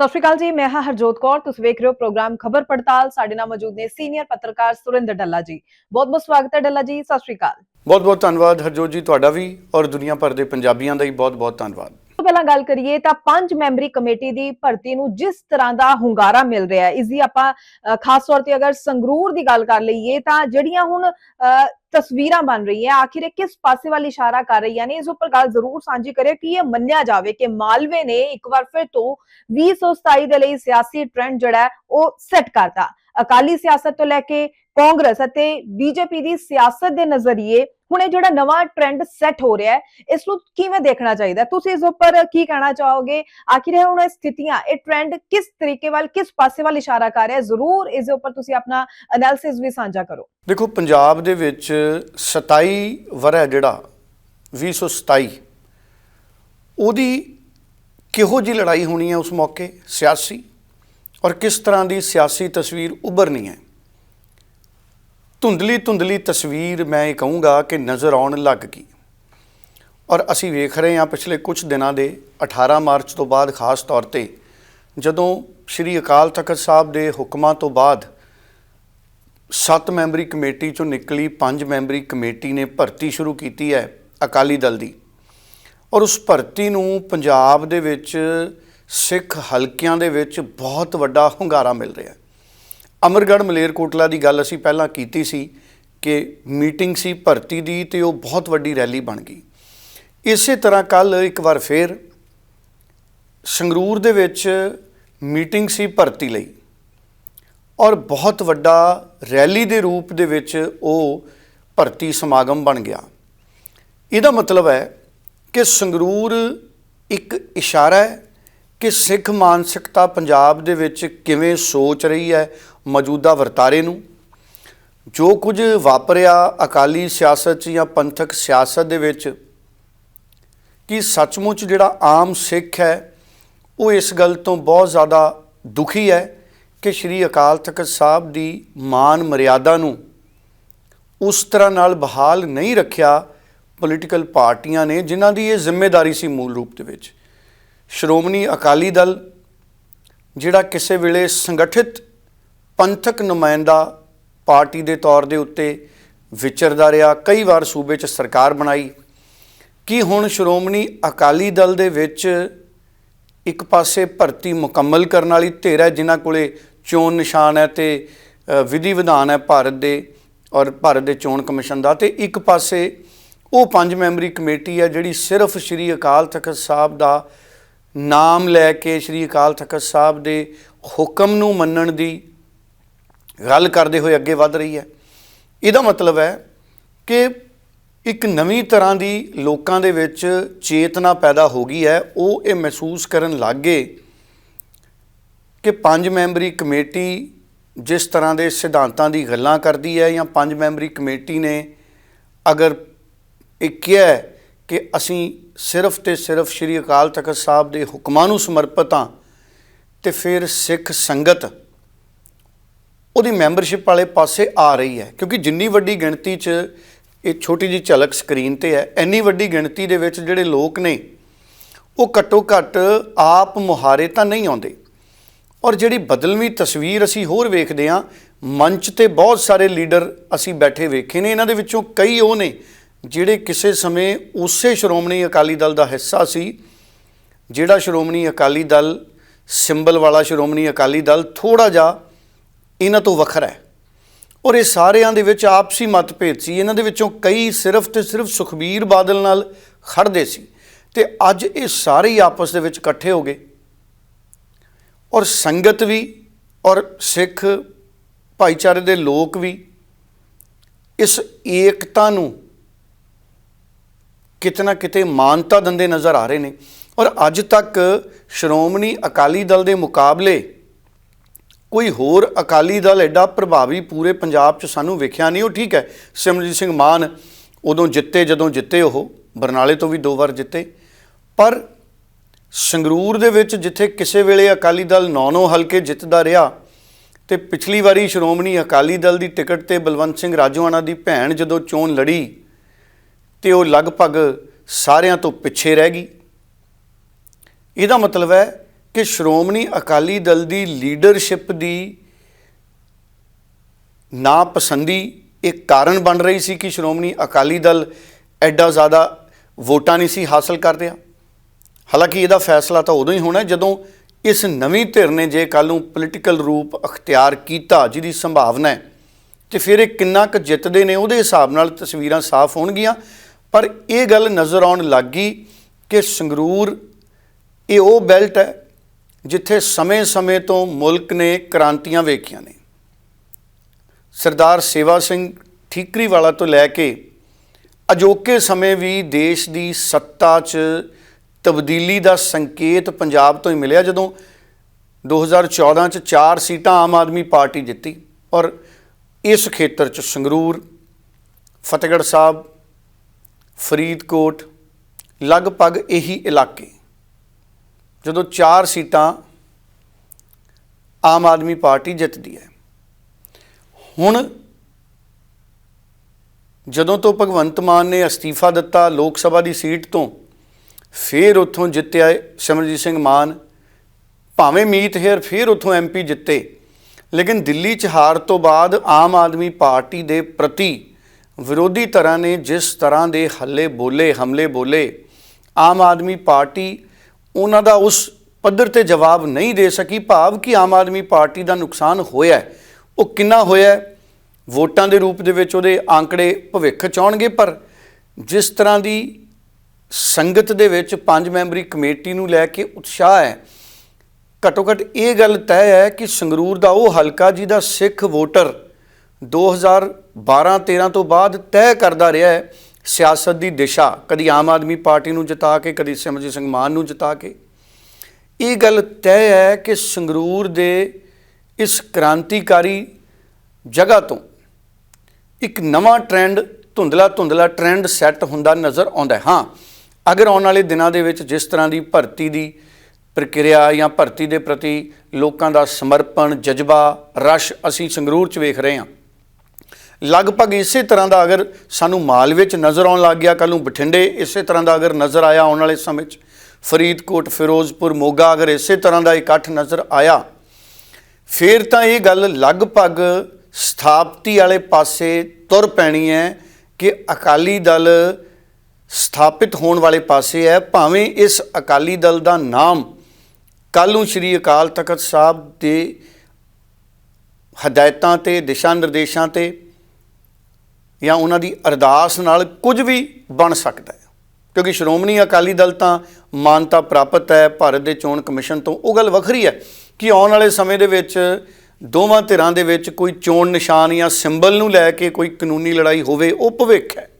ਸਤਿ ਸ਼੍ਰੀ ਅਕਾਲ ਜੀ ਮੈਂ ਹਾਂ ਹਰਜੋਤ ਕੌਰ। ਤੁਸੀਂ ਵੇਖ ਰਹੇ ਹੋ ਪ੍ਰੋਗਰਾਮ ਖਬਰ ਪੜਤਾਲ। ਸਾਡੇ ਨਾਲ ਮੌਜੂਦ ਨੇ ਸੀਨੀਅਰ ਪੱਤਰਕਾਰ ਸੁਰਿੰਦਰ ਡੱਲਾ ਜੀ। ਬਹੁਤ ਬਹੁਤ ਸਵਾਗਤ ਹੈ ਡੱਲਾ ਜੀ ਸਤਿ ਸ਼੍ਰੀ ਅਕਾਲ। ਬਹੁਤ ਬਹੁਤ ਧੰਨਵਾਦ ਹਰਜੋਤ ਜੀ ਤੁਹਾਡਾ ਵੀ ਔਰ ਦੁਨੀਆ ਭਰ ਦੇ ਪੰਜਾਬੀਆਂ ਦਾ ਹੀ ਬਹੁਤ ਬਹੁਤ ਧੰਨਵਾਦ। ਤੋਂ ਪਹਿਲਾਂ ਗੱਲ ਕਰੀਏ ਤਾਂ ਪੰਜ ਮੈਂਬਰੀ ਕਮੇਟੀ ਦੀ ਭਰਤੀ ਨੂੰ ਜਿਸ ਤਰ੍ਹਾਂ ਦਾ ਹੁੰਗਾਰਾ ਮਿਲ ਰਿਹਾ ਹੈ ਇਸ ਦੀ ਆਪਾਂ ਖਾਸ ਤੌਰ ਤੇ ਅਗਰ ਸੰਗਰੂਰ ਦੀ ਗੱਲ ਕਰ ਲਈਏ ਤਾਂ ਜਿਹੜੀਆਂ ਹੁਣ ਤਸਵੀਰਾਂ ਬਣ ਰਹੀ ਹੈ। ਆਖਿਰ ਇਹ ਕਿਸ ਪਾਸੇ ਵੱਲ ਇਸ਼ਾਰਾ ਕਰ ਰਹੀਆਂ ਨੇ? ਇਸ ਉੱਪਰ ਗੱਲ ਜ਼ਰੂਰ ਸਾਂਝੀ ਕਰਿਓ ਕਿ ਇਹ ਮੰਨਿਆ ਜਾਵੇ ਕਿ ਮਾਲਵੇ ਨੇ ਇੱਕ ਵਾਰ ਫਿਰ ਤੋਂ 2027 ਦੇ ਲਈ ਸਿਆਸੀ ਟ੍ਰੈਂਡ ਜਿਹੜਾ ਉਹ ਸੈੱਟ ਕਰਤਾ। ਅਕਾਲੀ ਸਿਆਸਤ ਤੋਂ ਲੈ ਕੇ ਕਾਂਗਰਸ ਅਤੇ ਬੀਜੇਪੀ ਦੀ ਸਿਆਸਤ ਦੇ ਨਜ਼ਰੀਏ ਹੁਣ ਇਹ ਜਿਹੜਾ ਨਵਾਂ ਟ੍ਰੈਂਡ ਸੈੱਟ ਹੋ ਰਿਹਾ ਹੈ, ਇਸ ਨੂੰ ਕਿਵੇਂ ਦੇਖਣਾ ਚਾਹੀਦਾ? ਤੁਸੀਂ ਇਸ ਉੱਪਰ ਕੀ ਕਹਿਣਾ ਚਾਹੋਗੇ? ਆਖਿਰ ਇਹ ਹੁਣ ਇਹ ਸਥਿਤੀਆਂ, ਇਹ ਟ੍ਰੈਂਡ ਕਿਸ ਤਰੀਕੇ ਵੱਲ, ਕਿਸ ਪਾਸੇ ਵੱਲ ਇਸ਼ਾਰਾ ਕਰ ਰਿਹਾ ਹੈ? ਜ਼ਰੂਰ ਇਸ ਦੇ ਉੱਪਰ ਤੁਸੀਂ ਆਪਣਾ ਐਨਾਲਿਸਿਸ ਵੀ ਸਾਂਝਾ ਕਰੋ। ਦੇਖੋ, ਪੰਜਾਬ ਦੇ ਵਿੱਚ 27 ਵਰ੍ਹਾ ਜਿਹੜਾ 2027 ਉਹਦੀ ਕਿਹੋ ਜੀ ਲੜਾਈ ਹੋਣੀ ਹੈ ਉਸ ਮੌਕੇ? ਸਿਆਸੀ। ਔਰ ਕਿਸ ਤਰ੍ਹਾਂ ਦੀ ਸਿਆਸੀ ਤਸਵੀਰ ਉਭਰਨੀ ਹੈ? ਧੁੰਦਲੀ ਧੁੰਦਲੀ ਤਸਵੀਰ ਮੈਂ ਇਹ ਕਹੂੰਗਾ ਕਿ ਨਜ਼ਰ ਆਉਣ ਲੱਗ ਗਈ। ਔਰ ਅਸੀਂ ਵੇਖ ਰਹੇ ਹਾਂ ਪਿਛਲੇ ਕੁਝ ਦਿਨਾਂ ਦੇ 18 ਮਾਰਚ ਤੋਂ ਬਾਅਦ ਖਾਸ ਤੌਰ ਤੇ ਜਦੋਂ ਸ੍ਰੀ ਅਕਾਲ ਤਖਤ ਸਾਹਿਬ ਦੇ ਹੁਕਮਾਂ ਤੋਂ ਬਾਅਦ ਸੱਤ ਮੈਂਬਰੀ ਕਮੇਟੀ ਚੋਂ ਨਿਕਲੀ, ਪੰਜ ਮੈਂਬਰੀ ਕਮੇਟੀ ਨੇ ਭਰਤੀ ਸ਼ੁਰੂ ਕੀਤੀ ਹੈ ਅਕਾਲੀ ਦਲ ਦੀ। ਔਰ ਉਸ ਭਰਤੀ ਨੂੰ ਪੰਜਾਬ ਦੇ ਵਿੱਚ ਸਿੱਖ ਹਲਕਿਆਂ ਦੇ ਵਿੱਚ ਬਹੁਤ ਵੱਡਾ ਹੁੰਗਾਰਾ ਮਿਲ ਰਿਹਾ। ਹੈ ਅਮਰਗੜ੍ਹ ਮਲੇਰਕੋਟਲਾ ਦੀ ਗੱਲ ਅਸੀਂ ਪਹਿਲਾਂ ਕੀਤੀ ਸੀ ਕਿ ਮੀਟਿੰਗ ਸੀ ਭਰਤੀ ਦੀ ਤੇ ਉਹ ਬਹੁਤ ਵੱਡੀ ਰੈਲੀ ਬਣ ਗਈ। ਇਸੇ ਤਰ੍ਹਾਂ ਕੱਲ ਇੱਕ ਵਾਰ ਫੇਰ ਸੰਗਰੂਰ ਦੇ ਵਿੱਚ ਮੀਟਿੰਗ ਸੀ ਭਰਤੀ ਲਈ ਔਰ ਬਹੁਤ ਵੱਡਾ ਰੈਲੀ ਦੇ ਰੂਪ ਦੇ ਵਿੱਚ ਉਹ ਭਰਤੀ ਸਮਾਗਮ ਬਣ ਗਿਆ। ਇਹਦਾ ਮਤਲਬ ਹੈ ਕਿ ਸੰਗਰੂਰ ਇੱਕ ਇਸ਼ਾਰਾ ਹੈ ਕਿ ਸਿੱਖ ਮਾਨਸਿਕਤਾ ਪੰਜਾਬ ਦੇ ਵਿੱਚ ਕਿਵੇਂ ਸੋਚ ਰਹੀ ਹੈ ਮੌਜੂਦਾ ਵਰਤਾਰੇ ਨੂੰ। ਜੋ ਕੁਝ ਵਾਪਰਿਆ ਅਕਾਲੀ ਸਿਆਸਤ 'ਚ ਜਾਂ ਪੰਥਕ ਸਿਆਸਤ ਦੇ ਵਿੱਚ, ਕਿ ਸੱਚਮੁੱਚ ਜਿਹੜਾ ਆਮ ਸਿੱਖ ਹੈ, ਉਹ ਇਸ ਗੱਲ ਤੋਂ ਬਹੁਤ ਜ਼ਿਆਦਾ ਦੁਖੀ ਹੈ ਕਿ ਸ੍ਰੀ ਅਕਾਲ ਤਖਤ ਸਾਹਿਬ ਦੀ ਮਾਨ ਮਰਿਆਦਾ ਨੂੰ ਉਸ ਤਰ੍ਹਾਂ ਨਾਲ ਬਹਾਲ ਨਹੀਂ ਰੱਖਿਆ ਪੋਲੀਟੀਕਲ ਪਾਰਟੀਆਂ ਨੇ, ਜਿਨ੍ਹਾਂ ਦੀ ਇਹ ਜ਼ਿੰਮੇਵਾਰੀ ਸੀ ਮੂਲ ਰੂਪ ਦੇ ਵਿੱਚ। ਸ਼੍ਰੋਮਣੀ ਅਕਾਲੀ ਦਲ, ਜਿਹੜਾ ਕਿਸੇ ਵੇਲੇ ਸੰਗਠਿਤ ਪੰਥਕ ਨੁਮਾਇੰਦਾ ਪਾਰਟੀ ਦੇ ਤੌਰ ਦੇ ਉੱਤੇ ਵਿਚਰਦਾ ਰਿਹਾ। ਕਈ ਵਾਰ ਸੂਬੇ 'ਚ ਸਰਕਾਰ ਬਣਾਈ। ਕੀ ਹੁਣ ਸ਼੍ਰੋਮਣੀ ਅਕਾਲੀ ਦਲ ਦੇ ਵਿੱਚ ਇੱਕ ਪਾਸੇ ਭਰਤੀ ਮੁਕੰਮਲ ਕਰਨ ਵਾਲੀ ਧਿਰ ਹੈ, ਜਿਨ੍ਹਾਂ ਕੋਲੇ ਚੋਣ ਨਿਸ਼ਾਨ ਹੈ ਤੇ ਵਿਧੀ ਵਿਧਾਨ ਹੈ ਭਾਰਤ ਦੇ ਔਰ ਭਾਰਤ ਦੇ ਚੋਣ ਕਮਿਸ਼ਨ ਦਾ। ਤੇ ਇੱਕ ਪਾਸੇ ਉਹ ਪੰਜ ਮੈਂਬਰੀ ਕਮੇਟੀ ਹੈ ਜਿਹੜੀ ਸਿਰਫ ਸ੍ਰੀ ਅਕਾਲ ਤਖਤ ਸਾਹਿਬ ਦਾ ਨਾਮ ਲੈ ਕੇ ਸ੍ਰੀ ਅਕਾਲ ਤਖਤ ਸਾਹਿਬ ਦੇ ਹੁਕਮ ਨੂੰ ਮੰਨਣ ਦੀ ਗੱਲ ਕਰਦੇ ਹੋਏ ਅੱਗੇ ਵੱਧ ਰਹੀ ਹੈ। ਇਹਦਾ ਮਤਲਬ ਹੈ ਕਿ ਇੱਕ ਨਵੀਂ ਤਰ੍ਹਾਂ ਦੀ ਲੋਕਾਂ ਦੇ ਵਿੱਚ ਚੇਤਨਾ ਪੈਦਾ ਹੋ ਗਈ ਹੈ। ਉਹ ਇਹ ਮਹਿਸੂਸ ਕਰਨ ਲੱਗ ਗਏ ਕਿ ਪੰਜ ਮੈਂਬਰੀ ਕਮੇਟੀ ਜਿਸ ਤਰ੍ਹਾਂ ਦੇ ਸਿਧਾਂਤਾਂ ਦੀ ਗੱਲਾਂ ਕਰਦੀ ਹੈ ਜਾਂ ਪੰਜ ਮੈਂਬਰੀ ਕਮੇਟੀ ਨੇ ਅਗਰ ਇਹ ਕਿਹਾ ਕਿ ਅਸੀਂ ਸਿਰਫ ਤੇ ਸਿਰਫ ਸ੍ਰੀ ਅਕਾਲ ਤਖਤ ਸਾਹਿਬ ਦੇ ਹੁਕਮਾਂ ਨੂੰ ਸਮਰਪਿਤ ਹਾਂ ਤੇ ਫਿਰ ਸਿੱਖ ਸੰਗਤ ਉਹਦੀ ਮੈਂਬਰਸ਼ਿਪ ਵਾਲੇ ਪਾਸੇ ਆ ਰਹੀ ਹੈ। ਕਿਉਂਕਿ ਜਿੰਨੀ ਵੱਡੀ ਗਿਣਤੀ 'ਚ ਇਹ ਛੋਟੀ ਜੀ ਝਲਕ ਸਕਰੀਨ ਤੇ ਹੈ, ਇੰਨੀ ਵੱਡੀ ਗਿਣਤੀ ਦੇ ਵਿੱਚ ਜਿਹੜੇ ਲੋਕ ਨੇ, ਉਹ ਘੱਟੋ ਘੱਟ ਆਪ ਮੁਹਾਰੇ ਤਾਂ ਨਹੀਂ ਆਉਂਦੇ। ਔਰ ਜਿਹੜੀ ਬਦਲਵੀਂ ਤਸਵੀਰ ਅਸੀਂ ਹੋਰ ਵੇਖਦੇ ਹਾਂ, ਮੰਚ ਤੇ ਬਹੁਤ ਸਾਰੇ ਲੀਡਰ ਅਸੀਂ ਬੈਠੇ ਵੇਖੇ ਨੇ, ਇਹਨਾਂ ਦੇ ਵਿੱਚੋਂ ਕਈ ਉਹ ਨੇ ਜਿਹੜੇ ਕਿਸੇ ਸਮੇਂ ਉਸੇ ਸ਼੍ਰੋਮਣੀ ਅਕਾਲੀ ਦਲ ਦਾ ਹਿੱਸਾ ਸੀ, ਜਿਹੜਾ ਸ਼੍ਰੋਮਣੀ ਅਕਾਲੀ ਦਲ, ਸਿੰਬਲ ਵਾਲਾ ਸ਼੍ਰੋਮਣੀ ਅਕਾਲੀ ਦਲ ਥੋੜਾ ਜਿਹਾ ਇਹਨਾਂ ਤੋਂ ਵੱਖਰਾ ਹੈ। ਔਰ ਇਹ ਸਾਰਿਆਂ ਦੇ ਵਿੱਚ ਆਪਸੀ ਮਤਭੇਦ ਸੀ। ਇਹਨਾਂ ਦੇ ਵਿੱਚੋਂ ਕਈ ਸਿਰਫ ਤੇ ਸਿਰਫ ਸੁਖਬੀਰ ਬਾਦਲ ਨਾਲ ਖੜਦੇ ਸੀ। ਤੇ ਅੱਜ ਇਹ ਸਾਰੇ ਹੀ ਆਪਸ ਦੇ ਵਿੱਚ ਇਕੱਠੇ ਹੋ ਗਏ। ਔਰ ਸੰਗਤ ਵੀ, ਔਰ ਸਿੱਖ ਭਾਈਚਾਰੇ ਦੇ ਲੋਕ ਵੀ ਇਸ ਏਕਤਾ ਨੂੰ ਕਿਤੇ ਨਾ ਕਿਤੇ ਮਾਨਤਾ ਦਿੰਦੇ ਨਜ਼ਰ ਆ ਰਹੇ ਨੇ। ਔਰ ਅੱਜ ਤੱਕ ਸ਼੍ਰੋਮਣੀ ਅਕਾਲੀ ਦਲ ਦੇ ਮੁਕਾਬਲੇ ਕੋਈ ਹੋਰ ਅਕਾਲੀ ਦਲ ਐਡਾ ਪ੍ਰਭਾਵੀ ਪੂਰੇ ਪੰਜਾਬ 'ਚ ਸਾਨੂੰ ਵੇਖਿਆ ਨਹੀਂ, ਉਹ ਠੀਕ ਹੈ ਸਿਮਰਜੀਤ ਸਿੰਘ ਮਾਨ ਉਦੋਂ ਜਿੱਤੇ ਜਦੋਂ ਜਿੱਤੇ ਉਹ, ਬਰਨਾਲੇ ਤੋਂ ਵੀ ਦੋ ਵਾਰ ਜਿੱਤੇ, ਪਰ ਸੰਗਰੂਰ ਦੇ ਵਿੱਚ ਜਿੱਥੇ ਕਿਸੇ ਵੇਲੇ ਅਕਾਲੀ ਦਲ 9-9 ਹਲਕੇ ਜਿੱਤਦਾ ਰਿਹਾ ਤੇ ਪਿਛਲੀ ਵਾਰੀ ਸ਼੍ਰੋਮਣੀ ਅਕਾਲੀ ਦਲ ਦੀ ਟਿਕਟ ਤੇ ਬਲਵੰਤ ਸਿੰਘ ਰਾਜੋਆਣਾ ਦੀ ਭੈਣ ਜਦੋਂ ਚੋਣ ਲੜੀ ਤੇ ਉਹ ਲਗਭਗ ਸਾਰਿਆਂ ਤੋਂ ਪਿੱਛੇ ਰਹਿ ਗਈ। ਇਹਦਾ ਮਤਲਬ ਹੈ ਕਿ ਸ਼੍ਰੋਮਣੀ ਅਕਾਲੀ ਦਲ ਦੀ ਲੀਡਰਸ਼ਿਪ ਦੀ ਨਾਪਸੰਦੀ ਇੱਕ ਕਾਰਨ ਬਣ ਰਹੀ ਸੀ ਕਿ ਸ਼੍ਰੋਮਣੀ ਅਕਾਲੀ ਦਲ ਐਡਾ ਜ਼ਿਆਦਾ ਵੋਟਾਂ ਨਹੀਂ ਸੀ ਹਾਸਲ ਕਰ ਰਿਹਾ। ਹਾਲਾਂਕਿ ਇਹਦਾ ਫੈਸਲਾ ਤਾਂ ਉਦੋਂ ਹੀ ਹੋਣਾ ਜਦੋਂ ਇਸ ਨਵੀਂ ਧਿਰ ਨੇ ਜੇ ਕੱਲ ਨੂੰ ਪੋਲੀਟੀਕਲ ਰੂਪ ਅਖਤਿਆਰ ਕੀਤਾ ਜਿਹਦੀ ਸੰਭਾਵਨਾ ਹੈ ਤੇ ਫਿਰ ਇਹ ਕਿੰਨਾ ਕੁ ਜਿੱਤਦੇ ਨੇ ਉਹਦੇ ਹਿਸਾਬ ਨਾਲ ਤਸਵੀਰਾਂ ਸਾਫ਼ ਹੋਣਗੀਆਂ। ਪਰ ਇਹ ਗੱਲ ਨਜ਼ਰ ਆਉਣ ਲੱਗ ਗਈ ਕਿ ਸੰਗਰੂਰ, ਇਹ ਉਹ ਬੈਲਟ ਹੈ ਜਿੱਥੇ ਸਮੇਂ-ਸਮੇਂ ਤੋਂ ਮੁਲਕ ਨੇ ਕ੍ਰਾਂਤੀਆਂ ਵੇਖੀਆਂ ਨੇ। ਸਰਦਾਰ ਸੇਵਾ ਸਿੰਘ ਠੀਕਰੀਵਾਲਾ ਤੋਂ ਲੈ ਕੇ ਅਜੋਕੇ ਸਮੇਂ ਵੀ ਦੇਸ਼ ਦੀ ਸੱਤਾ 'ਚ ਤਬਦੀਲੀ ਦਾ ਸੰਕੇਤ ਪੰਜਾਬ ਤੋਂ ਹੀ ਮਿਲਿਆ, ਜਦੋਂ 2014 'ਚ 4 ਸੀਟਾਂ ਆਮ ਆਦਮੀ ਪਾਰਟੀ ਜਿੱਤੀ ਔਰ ਇਸ ਖੇਤਰ 'ਚ ਸੰਗਰੂਰ, ਫਤਿਹਗੜ੍ਹ ਸਾਹਿਬ, ਫਰੀਦਕੋਟ, ਲਗਭਗ ਇਹੀ ਇਲਾਕੇ ਜਦੋਂ ਚਾਰ ਸੀਟਾਂ ਆਮ ਆਦਮੀ ਪਾਰਟੀ ਜਿੱਤਦੀ ਹੈ। ਹੁਣ ਜਦੋਂ ਤੋਂ ਭਗਵੰਤ ਮਾਨ ਨੇ ਅਸਤੀਫਾ ਦਿੱਤਾ ਲੋਕ ਸਭਾ ਦੀ ਸੀਟ ਤੋਂ, ਫਿਰ ਉੱਥੋਂ ਜਿੱਤਿਆ ਸਿਮਰਜੀਤ ਸਿੰਘ ਮਾਨ। ਭਾਵੇਂ ਮੀਤ ਹੇਰ ਫਿਰ ਉੱਥੋਂ ਐਮਪੀ ਜਿੱਤੇ, ਲੇਕਿਨ ਦਿੱਲੀ 'ਚ ਹਾਰ ਤੋਂ ਬਾਅਦ ਆਮ ਆਦਮੀ ਪਾਰਟੀ ਦੇ ਪ੍ਰਤੀ ਵਿਰੋਧੀ ਧਿਰਾਂ ਨੇ ਜਿਸ ਤਰ੍ਹਾਂ ਦੇ ਹੱਲੇ ਬੋਲੇ, ਹਮਲੇ ਬੋਲੇ, ਆਮ ਆਦਮੀ ਪਾਰਟੀ ਉਹਨਾਂ ਦਾ ਉਸ ਪੱਧਰ ਤੇ ਜਵਾਬ ਨਹੀਂ ਦੇ ਸਕੀ। ਭਾਵ ਕਿ ਆਮ ਆਦਮੀ ਪਾਰਟੀ ਦਾ ਨੁਕਸਾਨ ਹੋਇਆ ਉਹ ਕਿੰਨਾ ਹੋਇਆ ਵੋਟਾਂ ਦੇ ਰੂਪ ਦੇ ਵਿੱਚ ਉਹਦੇ ਆંકੜੇ ਭਵਿੱਖ ਚ ਆਉਣਗੇ, ਪਰ ਜਿਸ ਤਰ੍ਹਾਂ ਦੀ ਸੰਗਤ ਦੇ ਵਿੱਚ ਪੰਜ ਮੈਂਬਰੀ ਕਮੇਟੀ ਨੂੰ ਲੈ ਕੇ ਉਤਸ਼ਾਹ ਹੈ, ਘੱਟੋ ਘੱਟ ਇਹ ਗੱਲ ਤੈਅ ਹੈ ਕਿ ਸੰਗਰੂਰ ਦਾ ਉਹ ਹਲਕਾ ਜਿਹਦਾ ਸਿੱਖ ਵੋਟਰ 2012-13 ਤੋਂ ਬਾਅਦ ਤੈਅ ਕਰਦਾ ਰਿਹਾ ਹੈ ਸਿਆਸਤ ਦੀ ਦਿਸ਼ਾ ਕਦੀ ਆਮ ਆਦਮੀ ਪਾਰਟੀ ਨੂੰ ਜਿਤਾ ਕੇ, ਕਦੀ ਸਿਮਰਜੀਤ ਸਿੰਘ ਮਾਨ ਨੂੰ ਜਿਤਾ ਕੇ। ਇਹ ਗੱਲ ਤੈਅ ਹੈ ਕਿ ਸੰਗਰੂਰ ਦੇ ਇਸ ਕ੍ਰਾਂਤੀਕਾਰੀ ਜਗ੍ਹਾ ਤੋਂ ਇੱਕ ਨਵਾਂ ਟ੍ਰੈਂਡ ਧੁੰਦਲਾ ਧੁੰਦਲਾ ਟ੍ਰੈਂਡ ਸੈੱਟ ਹੁੰਦਾ ਨਜ਼ਰ ਆਉਂਦਾ ਹੈ। ਹਾਂ, ਅਗਰ ਆਉਣ ਵਾਲੇ ਦਿਨਾਂ ਦੇ ਵਿੱਚ ਜਿਸ ਤਰ੍ਹਾਂ ਦੀ ਭਰਤੀ ਦੀ ਪ੍ਰਕਿਰਿਆ ਜਾਂ ਭਰਤੀ ਦੇ ਪ੍ਰਤੀ ਲੋਕਾਂ ਦਾ ਸਮਰਪਣ, ਜਜ਼ਬਾ, ਰਸ਼ ਅਸੀਂ ਸੰਗਰੂਰ 'ਚ ਵੇਖ ਰਹੇ ਹਾਂ ਲਗਭਗ ਇਸੇ ਤਰ੍ਹਾਂ ਦਾ ਅਗਰ ਸਾਨੂੰ ਮਾਲਵੇ 'ਚ ਨਜ਼ਰ ਆਉਣ ਲੱਗ ਗਿਆ ਕੱਲ ਨੂੰ ਬਠਿੰਡੇ ਇਸੇ ਤਰ੍ਹਾਂ ਦਾ ਅਗਰ ਨਜ਼ਰ ਆਇਆ ਆਉਣ ਵਾਲੇ ਸਮੇਂ 'ਚ, ਫਰੀਦਕੋਟ, ਫਿਰੋਜ਼ਪੁਰ, ਮੋਗਾ ਅਗਰ ਇਸੇ ਤਰ੍ਹਾਂ ਦਾ ਇਕੱਠ ਨਜ਼ਰ ਆਇਆ, ਫਿਰ ਤਾਂ ਇਹ ਗੱਲ ਲਗਭਗ ਸਥਾਪਤੀ ਵਾਲੇ ਪਾਸੇ ਤੁਰ ਪੈਣੀ ਹੈ ਕਿ ਅਕਾਲੀ ਦਲ ਸਥਾਪਿਤ ਹੋਣ ਵਾਲੇ ਪਾਸੇ ਹੈ, ਭਾਵੇਂ ਇਸ ਅਕਾਲੀ ਦਲ ਦਾ ਨਾਮ ਕੱਲ੍ਹ ਨੂੰ ਸ੍ਰੀ ਅਕਾਲ ਤਖਤ ਸਾਹਿਬ ਦੇ ਹਦਾਇਤਾਂ ਤੇ, ਦਿਸ਼ਾ ਨਿਰਦੇਸ਼ਾਂ ਤੇ ਜਾਂ ਉਹਨਾਂ ਦੀ ਅਰਦਾਸ ਨਾਲ ਕੁਝ ਵੀ ਬਣ ਸਕਦਾ ਹੈ। ਕਿਉਂਕਿ ਸ਼੍ਰੋਮਣੀ ਅਕਾਲੀ ਦਲ ਤਾਂ ਮਾਨਤਾ ਪ੍ਰਾਪਤ ਹੈ, ਭਾਰਤ ਦੇ ਚੋਣ ਕਮਿਸ਼ਨ ਤੋਂ। ਉਹ ਗੱਲ ਵੱਖਰੀ ਹੈ ਕਿ ਆਉਣ ਵਾਲੇ ਸਮੇਂ ਦੇ ਵਿੱਚ ਦੋਵਾਂ ਧਿਰਾਂ ਦੇ ਵਿੱਚ ਕੋਈ ਚੋਣ ਨਿਸ਼ਾਨ ਜਾਂ ਸਿੰਬਲ ਨੂੰ ਲੈ ਕੇ ਕੋਈ ਕਾਨੂੰਨੀ ਲੜਾਈ ਹੋਵੇ, ਉਹ ਭਵਿੱਖ ਹੈ।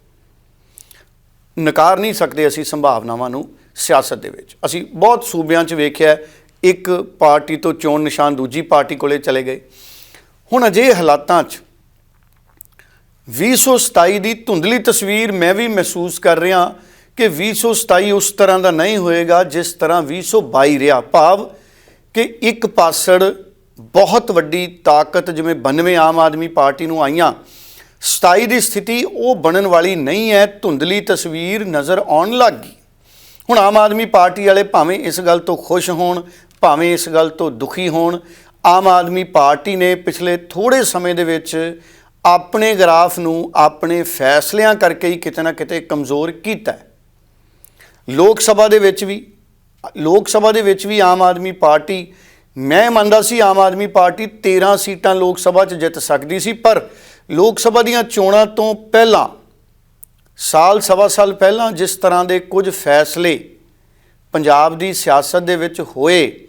ਨਕਾਰ ਨਹੀਂ ਸਕਦੇ ਅਸੀਂ ਸੰਭਾਵਨਾਵਾਂ ਨੂੰ ਸਿਆਸਤ ਦੇ ਵਿੱਚ। ਅਸੀਂ ਬਹੁਤ ਸੂਬਿਆਂ 'ਚ ਵੇਖਿਆ, ਇੱਕ ਪਾਰਟੀ ਤੋਂ ਚੋਣ ਨਿਸ਼ਾਨ ਦੂਜੀ ਪਾਰਟੀ ਕੋਲੇ ਚਲੇ ਗਏ। ਹੁਣ ਅਜੇ ਹਾਲਾਤਾਂ 'ਚ 2027 ਦੀ ਧੁੰਦਲੀ ਤਸਵੀਰ ਮੈਂ ਵੀ ਮਹਿਸੂਸ ਕਰ ਰਿਹਾ ਕਿ 2027 ਉਸ ਤਰ੍ਹਾਂ ਦਾ ਨਹੀਂ ਹੋਏਗਾ, ਜਿਸ ਤਰ੍ਹਾਂ 2022 ਰਿਹਾ। ਭਾਵ ਕਿ ਇੱਕ ਪਾਸੜ ਬਹੁਤ ਵੱਡੀ ਤਾਕਤ, ਜਿਵੇਂ 92 ਆਮ ਆਦਮੀ ਪਾਰਟੀ ਨੂੰ ਆਈਆਂ। 27 ਦੀ ਸਥਿਤੀ ਉਹ ਬਣਨ ਵਾਲੀ ਨਹੀਂ ਹੈ, ਧੁੰਦਲੀ ਤਸਵੀਰ ਨਜ਼ਰ ਆਉਣ ਲੱਗ ਗਈ। ਹੁਣ ਆਮ ਆਦਮੀ ਪਾਰਟੀ ਵਾਲੇ ਭਾਵੇਂ ਇਸ ਗੱਲ ਤੋਂ ਖੁਸ਼ ਹੋਣ, ਭਾਵੇਂ ਇਸ ਗੱਲ ਤੋਂ ਦੁਖੀ ਹੋਣ, ਆਮ ਆਦਮੀ ਪਾਰਟੀ ਨੇ ਪਿਛਲੇ ਥੋੜੇ ਸਮੇਂ ਦੇ ਵਿੱਚ ਆਪਣੇ ਗ੍ਰਾਫ ਨੂੰ ਆਪਣੇ ਫੈਸਲਿਆਂ ਕਰਕੇ ਹੀ ਕਿਤੇ ਨਾ ਕਿਤੇ ਕਮਜ਼ੋਰ ਕੀਤਾ ਹੈ। ਲੋਕ ਸਭਾ ਦੇ ਵਿੱਚ ਵੀ, ਲੋਕ ਸਭਾ ਦੇ ਵਿੱਚ ਵੀ ਆਮ ਆਦਮੀ ਪਾਰਟੀ, ਮੈਂ ਮੰਨਦਾ ਸੀ ਆਮ ਆਦਮੀ ਪਾਰਟੀ 13 ਸੀਟਾਂ ਲੋਕ ਸਭਾ 'ਚ ਜਿੱਤ ਸਕਦੀ ਸੀ, ਪਰ ਲੋਕ ਸਭਾ ਦੀਆਂ ਚੋਣਾਂ ਤੋਂ ਪਹਿਲਾਂ, ਸਾਲ ਸਵਾ ਸਾਲ ਪਹਿਲਾਂ ਜਿਸ ਤਰ੍ਹਾਂ ਦੇ ਕੁਝ ਫੈਸਲੇ ਪੰਜਾਬ ਦੀ ਸਿਆਸਤ ਦੇ ਵਿੱਚ ਹੋਏ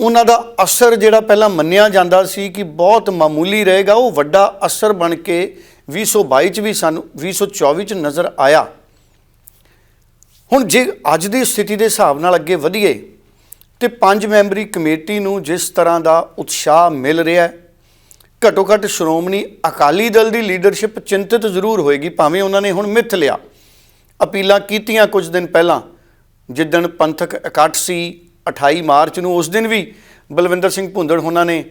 ਉਹਨਾਂ ਦਾ ਅਸਰ ਜਿਹੜਾ ਪਹਿਲਾਂ ਮੰਨਿਆ ਜਾਂਦਾ ਸੀ ਕਿ ਬਹੁਤ ਮਾਮੂਲੀ ਰਹੇਗਾ, ਉਹ ਵੱਡਾ ਅਸਰ ਬਣ ਕੇ 2022 ਚ ਵੀ ਸਾਨੂੰ 2024 ਚ ਨਜ਼ਰ ਆਇਆ। ਹੁਣ ਜੇ ਅੱਜ ਦੀ ਸਥਿਤੀ ਦੇ ਹਿਸਾਬ ਨਾਲ ਅੱਗੇ ਵਧੀਏ, ਤੇ ਪੰਜ ਮੈਂਬਰੀ ਕਮੇਟੀ ਨੂੰ ਜਿਸ ਤਰ੍ਹਾਂ ਦਾ ਉਤਸ਼ਾਹ ਮਿਲ ਰਿਹਾ ਹੈ, ਘੱਟੋ ਘੱਟ ਸ਼੍ਰੋਮਣੀ ਅਕਾਲੀ ਦਲ ਦੀ ਲੀਡਰਸ਼ਿਪ ਚਿੰਤਿਤ ਜ਼ਰੂਰ ਹੋਏਗੀ, ਭਾਵੇਂ ਉਹਨਾਂ ਨੇ ਹੁਣ ਮਿੱਥ ਲਿਆ। ਅਪੀਲਾਂ ਕੀਤੀਆਂ ਕੁਝ ਦਿਨ ਪਹਿਲਾਂ, ਜਿੱਦਣ ਪੰਥਕ ਇਕੱਠ ਸੀ 28 ਮਾਰਚ ਨੂੰ, ਉਸ ਦਿਨ ਵੀ ਬਲਵਿੰਦਰ ਸਿੰਘ ਭੁੰਦੜ ਉਹਨਾਂ ਨੇ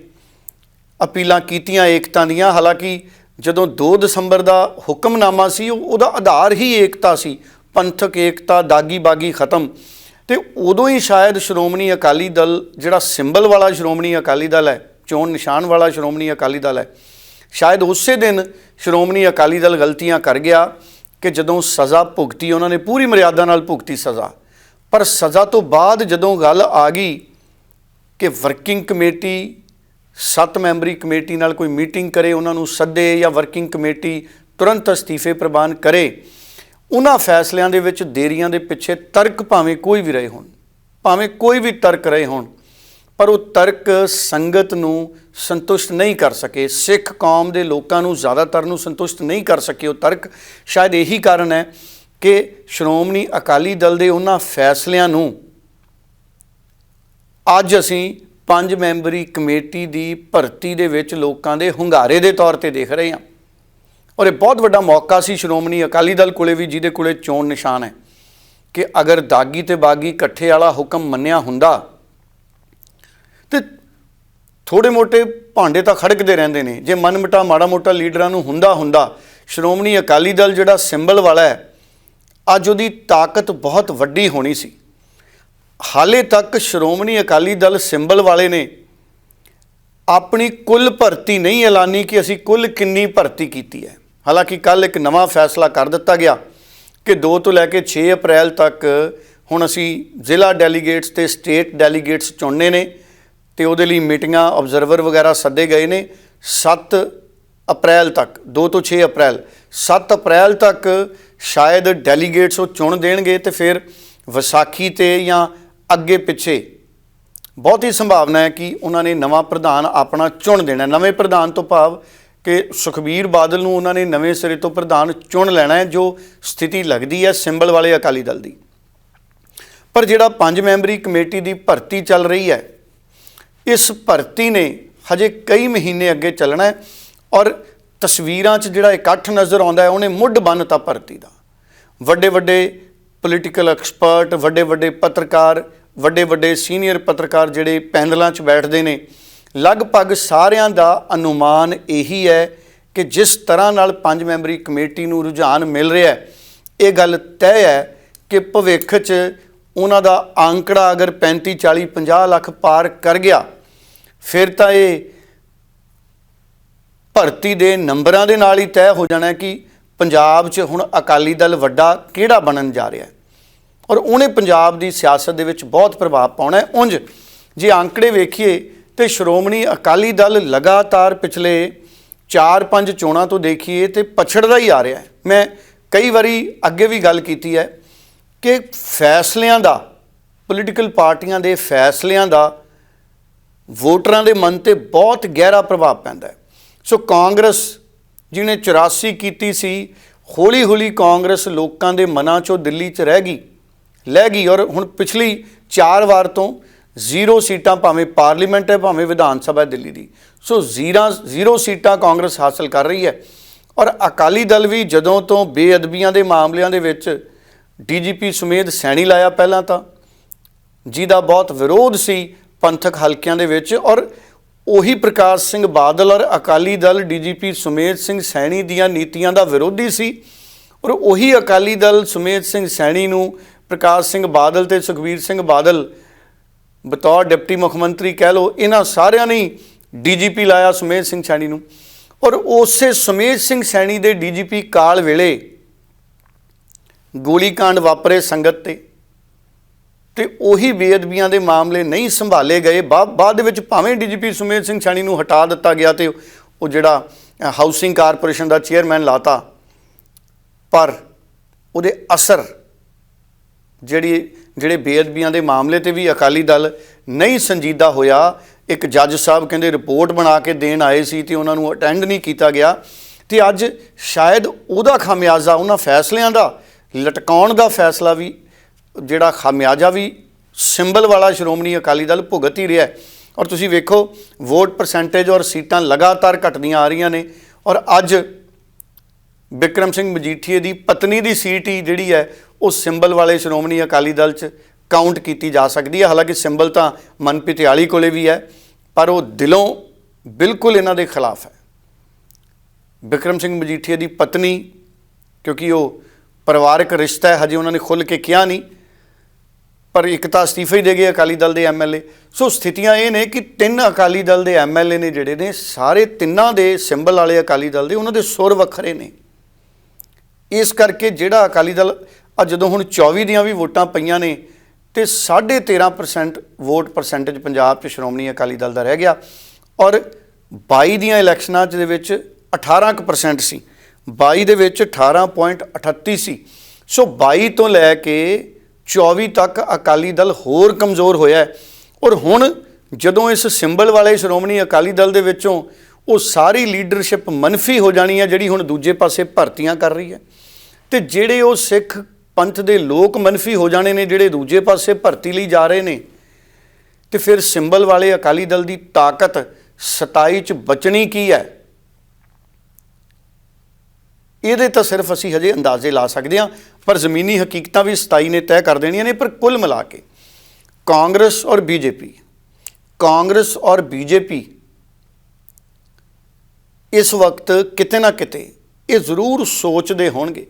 ਅਪੀਲਾਂ ਕੀਤੀਆਂ ਏਕਤਾ ਦੀਆਂ। ਹਾਲਾਂਕਿ ਜਦੋਂ 2 ਦਸੰਬਰ ਦਾ ਹੁਕਮਨਾਮਾ ਸੀ ਉਹ- ਉਹਦਾ ਆਧਾਰ ਹੀ ਏਕਤਾ ਸੀ। ਪੰਥਕ ਏਕਤਾ ਦਾਗੀ ਬਾਗੀ ਖਤਮ। ਤੇ ਉਦੋਂ ਹੀ ਸ਼ਾਇਦ ਸ਼੍ਰੋਮਣੀ ਅਕਾਲੀ ਦਲ, ਜਿਹੜਾ ਸਿੰਬਲ ਵਾਲਾ ਸ਼੍ਰੋਮਣੀ ਅਕਾਲੀ ਦਲ ਹੈ, ਚੋਣ ਨਿਸ਼ਾਨ ਵਾਲਾ ਸ਼੍ਰੋਮਣੀ ਅਕਾਲੀ ਦਲ ਹੈ, ਸ਼ਾਇਦ ਉਸੇ ਦਿਨ ਸ਼੍ਰੋਮਣੀ ਅਕਾਲੀ ਦਲ ਗਲਤੀਆਂ ਕਰ ਗਿਆ ਕਿ ਜਦੋਂ ਸਜ਼ਾ ਭੁਗਤੀ, ਉਹਨਾਂ ਨੇ ਪੂਰੀ ਮਰਿਆਦਾ ਨਾਲ ਭੁਗਤੀ ਸਜ਼ਾ। ਪਰ ਸਜ਼ਾ ਤੋਂ ਬਾਅਦ ਜਦੋਂ ਗੱਲ ਆ ਗਈ ਕਿ ਵਰਕਿੰਗ ਕਮੇਟੀ ਸੱਤ ਮੈਂਬਰੀ ਕਮੇਟੀ ਨਾਲ ਕੋਈ ਮੀਟਿੰਗ ਕਰੇ, ਉਹਨਾਂ ਨੂੰ ਸੱਦੇ ਜਾਂ ਵਰਕਿੰਗ ਕਮੇਟੀ ਤੁਰੰਤ ਅਸਤੀਫੇ ਪ੍ਰਵਾਨ ਕਰੇ, ਉਹਨਾਂ ਫੈਸਲਿਆਂ ਦੇ ਵਿੱਚ ਦੇਰੀਆਂ ਦੇ ਪਿੱਛੇ ਤਰਕ ਭਾਵੇਂ ਕੋਈ ਵੀ ਰਹੇ ਹੋਣ, ਭਾਵੇਂ ਕੋਈ ਵੀ ਤਰਕ ਰਹੇ ਹੋਣ, ਪਰ ਉਹ ਤਰਕ ਸੰਗਤ ਨੂੰ ਸੰਤੁਸ਼ਟ ਨਹੀਂ ਕਰ ਸਕੇ, ਸਿੱਖ ਕੌਮ ਦੇ ਲੋਕਾਂ ਨੂੰ ਜ਼ਿਆਦਾਤਰ ਨੂੰ ਸੰਤੁਸ਼ਟ ਨਹੀਂ ਕਰ ਸਕੇ ਉਹ ਤਰਕ। ਸ਼ਾਇਦ ਇਹੀ ਕਾਰਨ ਹੈ ਕਿ ਸ਼੍ਰੋਮਣੀ ਅਕਾਲੀ ਦਲ ਦੇ ਉਹਨਾਂ ਫੈਸਲਿਆਂ ਨੂੰ ਅੱਜ ਅਸੀਂ ਪੰਜ ਮੈਂਬਰੀ ਕਮੇਟੀ ਦੀ ਭਰਤੀ ਦੇ ਵਿੱਚ ਲੋਕਾਂ ਦੇ ਹੁੰਗਾਰੇ ਦੇ ਤੌਰ ਤੇ ਦੇਖ ਰਹੇ ਹਾਂ। ਔਰ ਇਹ ਬਹੁਤ ਵੱਡਾ ਮੌਕਾ ਸੀ ਸ਼੍ਰੋਮਣੀ ਅਕਾਲੀ ਦਲ ਕੋਲੇ ਵੀ, ਜਿਹਦੇ ਕੋਲੇ ਚੋਣ ਨਿਸ਼ਾਨ ਹੈ ਕਿ ਅਗਰ ਦਾਗੀ ਤੇ ਬਾਗੀ ਇਕੱਠੇ ਵਾਲਾ ਹੁਕਮ ਮੰਨਿਆ ਹੁੰਦਾ, ਤੇ ਥੋੜੇ ਮੋਟੇ ਭਾਂਡੇ ਤਾਂ ਖੜਕਦੇ ਰਹਿੰਦੇ ਨੇ। ਜੇ ਮਨਮਟਾ ਮਾੜਾ ਮੋਟਾ ਲੀਡਰਾਂ ਨੂੰ ਹੁੰਦਾ ਹੁੰਦਾ, ਸ਼੍ਰੋਮਣੀ ਅਕਾਲੀ ਦਲ ਜਿਹੜਾ ਸਿੰਬਲ ਵਾਲਾ ਹੈ ਅੱਜ ਉਹਦੀ ਤਾਕਤ ਬਹੁਤ ਵੱਡੀ ਹੋਣੀ ਸੀ। ਹਾਲੇ ਤੱਕ ਸ਼੍ਰੋਮਣੀ ਅਕਾਲੀ ਦਲ ਸਿੰਬਲ ਵਾਲੇ ਨੇ ਆਪਣੀ ਕੁੱਲ ਭਰਤੀ ਨਹੀਂ ਐਲਾਨੀ ਕਿ ਅਸੀਂ ਕੁੱਲ ਕਿੰਨੀ ਭਰਤੀ ਕੀਤੀ ਹੈ। ਹਾਲਾਂਕਿ ਕੱਲ ਇੱਕ ਨਵਾਂ ਫੈਸਲਾ ਕਰ ਦਿੱਤਾ ਗਿਆ ਕਿ 2 ਤੋਂ ਲੈ ਕੇ 6 ਅਪ੍ਰੈਲ ਤੱਕ ਹੁਣ ਅਸੀਂ ਜ਼ਿਲ੍ਹਾ ਡੈਲੀਗੇਟਸ ਤੇ ਸਟੇਟ ਡੈਲੀਗੇਟਸ ਚੁਣਨੇ ਨੇ ਤੇ ਉਹਦੇ ਲਈ ਮੀਟਿੰਗਾਂ ਆਬਜ਼ਰਵਰ ਵਗੈਰਾ ਸੱਦੇ ਗਏ ਨੇ। 7 ਅਪ੍ਰੈਲ ਤੱਕ 2 ਤੋਂ 6 ਅਪ੍ਰੈਲ 7 ਅਪ੍ਰੈਲ ਤੱਕ ਸ਼ਾਇਦ ਡੈਲੀਗੇਟਸ ਉਹ ਚੁਣ ਦੇਣਗੇ ਤੇ ਫਿਰ ਵਿਸਾਖੀ ਤੇ ਜਾਂ ਅੱਗੇ ਪਿੱਛੇ। ਬਹੁਤ ਹੀ ਸੰਭਾਵਨਾ ਹੈ ਕਿ ਉਹਨਾਂ ਨੇ ਨਵਾਂ ਪ੍ਰਧਾਨ ਆਪਣਾ ਚੁਣ ਦੇਣਾ। ਨਵੇਂ ਪ੍ਰਧਾਨ ਤੋਂ ਭਾਵ ਕਿ ਸੁਖਬੀਰ ਬਾਦਲ ਨੂੰ ਉਹਨਾਂ ਨੇ ਨਵੇਂ ਸਿਰੇ ਤੋਂ ਪ੍ਰਧਾਨ ਚੁਣ ਲੈਣਾ ਹੈ, ਜੋ ਸਥਿਤੀ ਲੱਗਦੀ ਹੈ ਸਿੰਬਲ ਵਾਲੇ ਅਕਾਲੀ ਦਲ ਦੀ। ਪਰ ਜਿਹੜਾ ਪੰਜ ਮੈਂਬਰੀ ਕਮੇਟੀ ਦੀ ਭਰਤੀ ਚੱਲ ਰਹੀ ਹੈ, ਇਸ ਭਰਤੀ ਨੇ ਹਜੇ ਕਈ ਮਹੀਨੇ ਅੱਗੇ ਚੱਲਣਾ ਹੈ ਔਰ ਤਸਵੀਰਾਂ 'ਚ ਜਿਹੜਾ ਇਕੱਠ ਨਜ਼ਰ ਆਉਂਦਾ ਹੈ, ਉਹਨੇ ਮੁੱਢ ਬੰਨਤਾ ਭਰਤੀ ਦਾ। ਵੱਡੇ ਵੱਡੇ ਪੋਲੀਟੀਕਲ ਐਕਸਪਰਟ ਵੱਡੇ ਵੱਡੇ ਪੱਤਰਕਾਰ ਵੱਡੇ ਵੱਡੇ ਸੀਨੀਅਰ ਪੱਤਰਕਾਰ ਜਿਹੜੇ ਪੈਨਲਾਂ 'ਚ ਬੈਠਦੇ ਨੇ, ਲਗਭਗ ਸਾਰਿਆਂ ਦਾ ਅਨੁਮਾਨ ਇਹੀ ਹੈ ਕਿ ਜਿਸ ਤਰ੍ਹਾਂ ਨਾਲ ਪੰਜ ਮੈਂਬਰੀ ਕਮੇਟੀ ਨੂੰ ਰੁਝਾਨ ਮਿਲ ਰਿਹਾ ਹੈ, ਇਹ ਗੱਲ ਤੈਅ ਹੈ ਕਿ ਭਵਿੱਖ 'ਚ ਉਹਨਾਂ ਦਾ ਆંકੜਾ ਅਗਰ 35 40 50 ਲੱਖ ਪਾਰ ਕਰ ਗਿਆ, ਫਿਰ ਤਾਂ ਇਹ ਭਰਤੀ ਦੇ ਨੰਬਰਾਂ ਦੇ ਨਾਲ ਹੀ ਤੈਅ ਹੋ ਜਾਣਾ ਕਿ ਪੰਜਾਬ 'ਚ ਹੁਣ ਅਕਾਲੀ ਦਲ ਵੱਡਾ ਕਿਹੜਾ ਬਣਨ ਜਾ ਰਿਹਾ ਹੈ। ਔਰ ਉਹਨੇ ਪੰਜਾਬ ਦੀ ਸਿਆਸਤ ਦੇ ਵਿੱਚ ਬਹੁਤ ਪ੍ਰਭਾਵ ਪਾਉਣਾ ਹੈ। ਉਂਝ ਜੇ ਆંકੜੇ ਵੇਖੀਏ ਤੇ ਸ਼੍ਰੋਮਣੀ ਅਕਾਲੀ ਦਲ ਲਗਾਤਾਰ ਪਿਛਲੇ 4-5 ਚੋਣਾਂ ਤੋਂ ਦੇਖੀਏ ਤੇ ਪਛੜਦਾ ਹੀ ਆ ਰਿਹਾ ਹੈ। ਮੈਂ ਕਈ ਵਾਰੀ ਅੱਗੇ ਵੀ ਗੱਲ ਕੀਤੀ ਹੈ ਕਿ ਫੈਸਲਿਆਂ ਦਾ ਪੋਲੀਟੀਕਲ ਪਾਰਟੀਆਂ ਦੇ ਫੈਸਲਿਆਂ ਦਾ ਵੋਟਰਾਂ ਦੇ ਮਨ ਤੇ ਬਹੁਤ ਗਹਿਰਾ ਪ੍ਰਭਾਵ ਪੈਂਦਾ ਹੈ। ਸੋ ਕਾਂਗਰਸ ਜਿਹਨੇ 84 ਕੀਤੀ ਸੀ ਹੌਲੀ ਹੌਲੀ ਕਾਂਗਰਸ ਲੋਕਾਂ ਦੇ ਮਨਾਂ 'ਚੋਂ ਦਿੱਲੀ 'ਚ ਰਹਿ ਗਈ, ਲੈ ਗਈ ਔਰ ਹੁਣ ਪਿਛਲੀ 4 ਵਾਰ ਤੋਂ ਜ਼ੀਰੋ ਸੀਟਾਂ ਭਾਵੇਂ ਪਾਰਲੀਮੈਂਟ ਹੈ, ਭਾਵੇਂ ਵਿਧਾਨ ਸਭਾ ਹੈ ਦਿੱਲੀ ਦੀ। ਸੋ ਜ਼ੀਰਾ, ਜ਼ੀਰੋ ਸੀਟਾਂ ਕਾਂਗਰਸ ਹਾਸਲ ਕਰ ਰਹੀ ਹੈ ਔਰ ਅਕਾਲੀ ਦਲ ਵੀ ਜਦੋਂ ਤੋਂ ਬੇਅਦਬੀਆਂ ਦੇ ਮਾਮਲਿਆਂ ਦੇ ਵਿੱਚ ਡੀਜੀਪੀ ਸੁਮੇਧ ਸੈਣੀ ਲਾਇਆ ਪਹਿਲਾਂ ਤਾਂ, ਜਿਹਦਾ ਬਹੁਤ ਵਿਰੋਧ ਸੀ ਪੰਥਕ ਹਲਕਿਆਂ ਦੇ ਵਿੱਚ ਔਰ ਉਹੀ ਪ੍ਰਕਾਸ਼ ਸਿੰਘ ਬਾਦਲ ਔਰ ਅਕਾਲੀ ਦਲ ਡੀਜੀਪੀ ਸੁਮੇਧ ਸਿੰਘ ਸੈਣੀ ਦੀਆਂ ਨੀਤੀਆਂ ਦਾ ਵਿਰੋਧੀ ਸੀ ਔਰ ਉਹੀ ਅਕਾਲੀ ਦਲ ਸੁਮੇਧ ਸਿੰਘ ਸੈਣੀ ਨੂੰ ਪ੍ਰਕਾਸ਼ ਸਿੰਘ ਬਾਦਲ ਤੇ ਸੁਖਬੀਰ ਸਿੰਘ ਬਾਦਲ ਬਤੌਰ ਡਿਪਟੀ ਮੁੱਖ ਮੰਤਰੀ ਕਹਿ ਲਓ, ਇਹਨਾਂ ਸਾਰਿਆਂ ਨੇ ਡੀਜੀਪੀ ਲਾਇਆ ਸੁਮੇਧ ਸਿੰਘ ਸੈਣੀ ਨੂੰ। ਔਰ ਉਸੇ ਸੁਮੇਧ ਸਿੰਘ ਸੈਣੀ ਦੇ ਡੀਜੀਪੀ ਕਾਲ ਵੇਲੇ ਗੋਲੀकांड ਵਾਪਰੇ ਸੰਗਤ ਤੇ। ਤੇ ਉਹੀ ਬੇਅਦਬੀਆਂ ਦੇ ਮਾਮਲੇ ਨਹੀਂ ਸੰਭਾਲੇ ਗਏ। ਬਾ- ਬਾਅਦ ਦੇ ਵਿੱਚ ਭਾਵੇਂ ਡੀਜੀਪੀ ਸੁਮੇਧ ਸਿੰਘ ਸੈਣੀ ਨੂੰ ਹਟਾ ਦਿੱਤਾ ਗਿਆ ਤੇ ਉਹ ਜਿਹੜਾ ਹਾਊਸਿੰਗ ਕਾਰਪੋਰੇਸ਼ਨ ਦਾ ਚੇਅਰਮੈਨ ਲਾਤਾ, ਪਰ ਉਹਦੇ ਅਸਰ ਜਿਹੜੀ, ਜਿਹੜੇ ਬੇਅਦਬੀਆਂ ਦੇ ਮਾਮਲੇ ਤੇ ਵੀ ਅਕਾਲੀ ਦਲ ਨਹੀਂ ਸੰਜੀਦਾ ਹੋਇਆ, ਇੱਕ ਜੱਜ ਸਾਹਿਬ ਕਹਿੰਦੇ ਰਿਪੋਰਟ ਬਣਾ ਕੇ ਦੇਣ ਆਏ ਸੀ ਤੇ ਉਹਨਾਂ ਨੂੰ ਅਟੈਂਡ ਨਹੀਂ ਕੀਤਾ ਗਿਆ। ਤੇ ਅੱਜ ਸ਼ਾਇਦ ਉਹਦਾ ਖਾਮਿਆਜ਼ਾ, ਉਹਨਾਂ ਫੈਸਲਿਆਂ ਦਾ, ਲਟਕਾਉਣ ਦਾ ਫੈਸਲਾ ਵੀ ਜਿਹੜਾ ਖਾਮਿਆਜ਼ਾ ਵੀ ਸਿੰਬਲ ਵਾਲਾ ਸ਼੍ਰੋਮਣੀ ਅਕਾਲੀ ਦਲ ਭੁਗਤ ਹੀ ਰਿਹਾ ਹੈ। ਔਰ ਤੁਸੀਂ ਵੇਖੋ, ਵੋਟ ਪਰਸੈਂਟੇਜ ਔਰ ਸੀਟਾਂ ਲਗਾਤਾਰ ਘਟਦੀਆਂ ਆ ਰਹੀਆਂ ਨੇ। ਔਰ ਅੱਜ ਬਿਕਰਮ ਸਿੰਘ ਮਜੀਠੀਏ ਦੀ ਪਤਨੀ ਦੀ ਸੀਟ ਹੀ ਜਿਹੜੀ ਹੈ, ਉਹ ਸਿੰਬਲ ਵਾਲੇ ਸ਼੍ਰੋਮਣੀ ਅਕਾਲੀ ਦਲ 'ਚ ਕਾਊਂਟ ਕੀਤੀ ਜਾ ਸਕਦੀ ਹੈ। ਹਾਲਾਂਕਿ ਸਿੰਬਲ ਤਾਂ ਮਨਪ੍ਰੀਤ ਆਲੀ ਕੋਲੇ ਵੀ ਹੈ, ਪਰ ਉਹ ਦਿਲੋਂ ਬਿਲਕੁਲ ਇਹਨਾਂ ਦੇ ਖਿਲਾਫ ਹੈ। ਬਿਕਰਮ ਸਿੰਘ ਮਜੀਠੀਏ ਦੀ ਪਤਨੀ, ਕਿਉਂਕਿ ਉਹ ਪਰਿਵਾਰਕ ਰਿਸ਼ਤਾ ਹੈ, ਹਜੇ ਉਹਨਾਂ ਨੇ ਖੁੱਲ ਕੇ ਕਿਹਾ ਨਹੀਂ ਪਰ ਇੱਕ ਤਾਂ ਅਸਤੀਫੇ ਹੀ ਦੇ ਗਏ ਅਕਾਲੀ ਦਲ ਦੇ ਐਮਐਲਏ ਸੋ ਸਥਿਤੀਆਂ ਇਹ ਨੇ ਕਿ ਤਿੰਨ ਅਕਾਲੀ ਦਲ ਦੇ ਐਮਐਲਏ ਨੇ ਜਿਹੜੇ ਨੇ, ਸਾਰੇ ਤਿੰਨਾਂ ਦੇ ਸਿੰਬਲ ਵਾਲੇ ਅਕਾਲੀ ਦਲ ਦੇ, ਉਹਨਾਂ ਦੇ ਸੁਰ ਵੱਖਰੇ ਨੇ। ਇਸ ਕਰਕੇ ਜਿਹੜਾ ਅਕਾਲੀ ਦਲ ਆ ਜਦੋਂ ਹੁਣ 24 ਦੀਆਂ ਵੀ ਵੋਟਾਂ ਪਈਆਂ ਨੇ, ਤੇ 13.5% ਵੋਟ ਪਰਸੈਂਟੇਜ ਪੰਜਾਬ 'ਚ ਸ਼੍ਰੋਮਣੀ ਅਕਾਲੀ ਦਲ ਦਾ ਰਹਿ ਗਿਆ। ਔਰ 22 ਦੀਆਂ ਇਲੈਕਸ਼ਨਾਂ 'ਚ ਦੇ ਵਿੱਚ 18% ਸੀ 22 ਦੇ ਵਿੱਚ 18.38 ਸੀ। ਸੋ 22 ਤੋਂ ਲੈ ਕੇ 24 ਤੱਕ ਅਕਾਲੀ ਦਲ ਹੋਰ ਕਮਜ਼ੋਰ ਹੋਇਆ ਔਰ ਹੁਣ ਜਦੋਂ ਇਸ ਸਿੰਬਲ ਵਾਲੇ ਸ਼੍ਰੋਮਣੀ ਅਕਾਲੀ ਦਲ ਦੇ ਵਿੱਚੋਂ ਉਹ ਸਾਰੀ ਲੀਡਰਸ਼ਿਪ ਮੰਨਫੀ ਹੋ ਜਾਣੀ ਹੈ, ਜਿਹੜੀ ਹੁਣ ਦੂਜੇ ਪਾਸੇ ਭਰਤੀਆਂ ਕਰ ਰਹੀ ਹੈ। ਤੇ ਜਿਹੜੇ ਉਹ ਸਿੱਖ ਪੰਥ ਦੇ ਲੋਕ ਮੰਨਫੀ ਹੋ ਜਾਣੇ ਨੇ, ਜਿਹੜੇ ਦੂਜੇ ਪਾਸੇ ਭਰਤੀ ਲਈ ਜਾ ਰਹੇ ਨੇ, ਤੇ ਫਿਰ ਸਿੰਬਲ ਵਾਲੇ ਅਕਾਲੀ ਦਲ ਦੀ ਤਾਕਤ 27 ਚ ਬਚਣੀ ਕੀ ਹੈ? ਇਹਦੇ ਤਾਂ ਸਿਰਫ ਅਸੀਂ ਹਜੇ ਅੰਦਾਜ਼ੇ ਲਾ ਸਕਦੇ ਹਾਂ, ਪਰ ਜ਼ਮੀਨੀ ਹਕੀਕਤਾਂ ਵੀ 27 ਨੇ ਤੈਅ ਕਰ ਦੇਣੀਆਂ ਨੇ, ਪਰ ਕੁੱਲ ਮਿਲਾ ਕੇ ਕਾਂਗਰਸ ਔਰ ਬੀਜੇਪੀ, ਕਾਂਗਰਸ ਔਰ ਬੀਜੇਪੀ ਇਸ ਵਕਤ ਕਿਤੇ ਨਾ ਕਿਤੇ ਇਹ ਜ਼ਰੂਰ ਸੋਚਦੇ ਹੋਣਗੇ।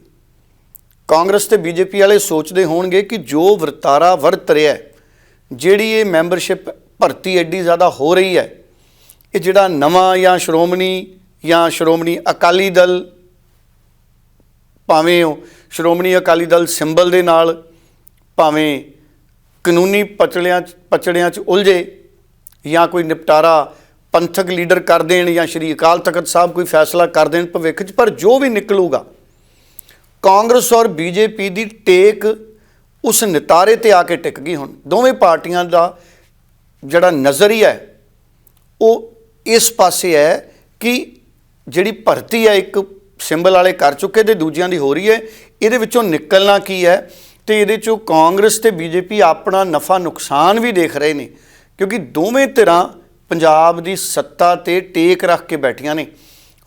ਕਾਂਗਰਸ ਤੇ ਬੀਜੇਪੀ ਵਾਲੇ ਸੋਚਦੇ ਹੋਣਗੇ ਕਿ ਜੋ ਵਰਤਾਰਾ ਵਰਤ ਰਿਹਾ ਜਿਹੜੀ ਇਹ ਮੈਂਬਰਸ਼ਿਪ ਭਰਤੀ ਐਡੀ ਜ਼ਿਆਦਾ ਹੋ ਰਹੀ ਹੈ, ਇਹ ਜਿਹੜਾ ਨਵਾਂ ਜਾਂ ਸ਼੍ਰੋਮਣੀ ਜਾਂ ਸ਼੍ਰੋਮਣੀ ਅਕਾਲੀ ਦਲ ਭਾਵੇਂ ਉਹ ਸ਼੍ਰੋਮਣੀ ਅਕਾਲੀ ਦਲ ਸਿੰਬਲ ਦੇ ਨਾਲ, ਭਾਵੇਂ ਕਾਨੂੰਨੀ ਪਚੜਿਆਂ 'ਚ ਪਚੜਿਆਂ 'ਚ ਉਲਝੇ, ਜਾਂ ਕੋਈ ਨਿਪਟਾਰਾ ਪੰਥਕ ਲੀਡਰ ਕਰ ਦੇਣ ਜਾਂ ਸ਼੍ਰੀ ਅਕਾਲ ਤਖਤ ਸਾਹਿਬ ਕੋਈ ਫੈਸਲਾ ਕਰ ਦੇਣ ਭਵਿੱਖ 'ਚ, ਪਰ ਜੋ ਵੀ ਨਿਕਲੂਗਾ, ਕਾਂਗਰਸ ਔਰ ਬੀਜੇਪੀ ਦੀ ਟੇਕ ਉਸ ਨਿਤਾਰੇ ਤੇ ਆ ਕੇ ਟਿਕ ਗਈ ਹੁਣ। ਦੋਵੇਂ ਪਾਰਟੀਆਂ ਦਾ ਜਿਹੜਾ ਨਜ਼ਰੀਆ ਹੈ, ਉਹ ਇਸ ਪਾਸੇ ਹੈ ਕਿ ਜਿਹੜੀ ਭਰਤੀ ਹੈ ਇੱਕ ਸਿੰਬਲ ਵਾਲੇ ਕਰ ਚੁੱਕੇ ਤੇ ਦੂਜਿਆਂ ਦੀ ਹੋ ਰਹੀ ਹੈ। ਇਹਦੇ ਵਿੱਚੋਂ ਨਿਕਲਣਾ ਕੀ ਹੈ? ਤੇ ਇਹਦੇ ਚੋਂ ਕਾਂਗਰਸ ਤੇ ਬੀਜੇਪੀ ਆਪਣਾ ਨਫਾ ਨੁਕਸਾਨ ਵੀ ਦੇਖ ਰਹੇ ਨੇ, ਕਿਉਂਕਿ ਦੋਵੇਂ ਧਿਰਾਂ ਪੰਜਾਬ ਦੀ ਸੱਤਾ ਤੇ ਟੇਕ ਰੱਖ ਕੇ ਬੈਠੀਆਂ ਨੇ।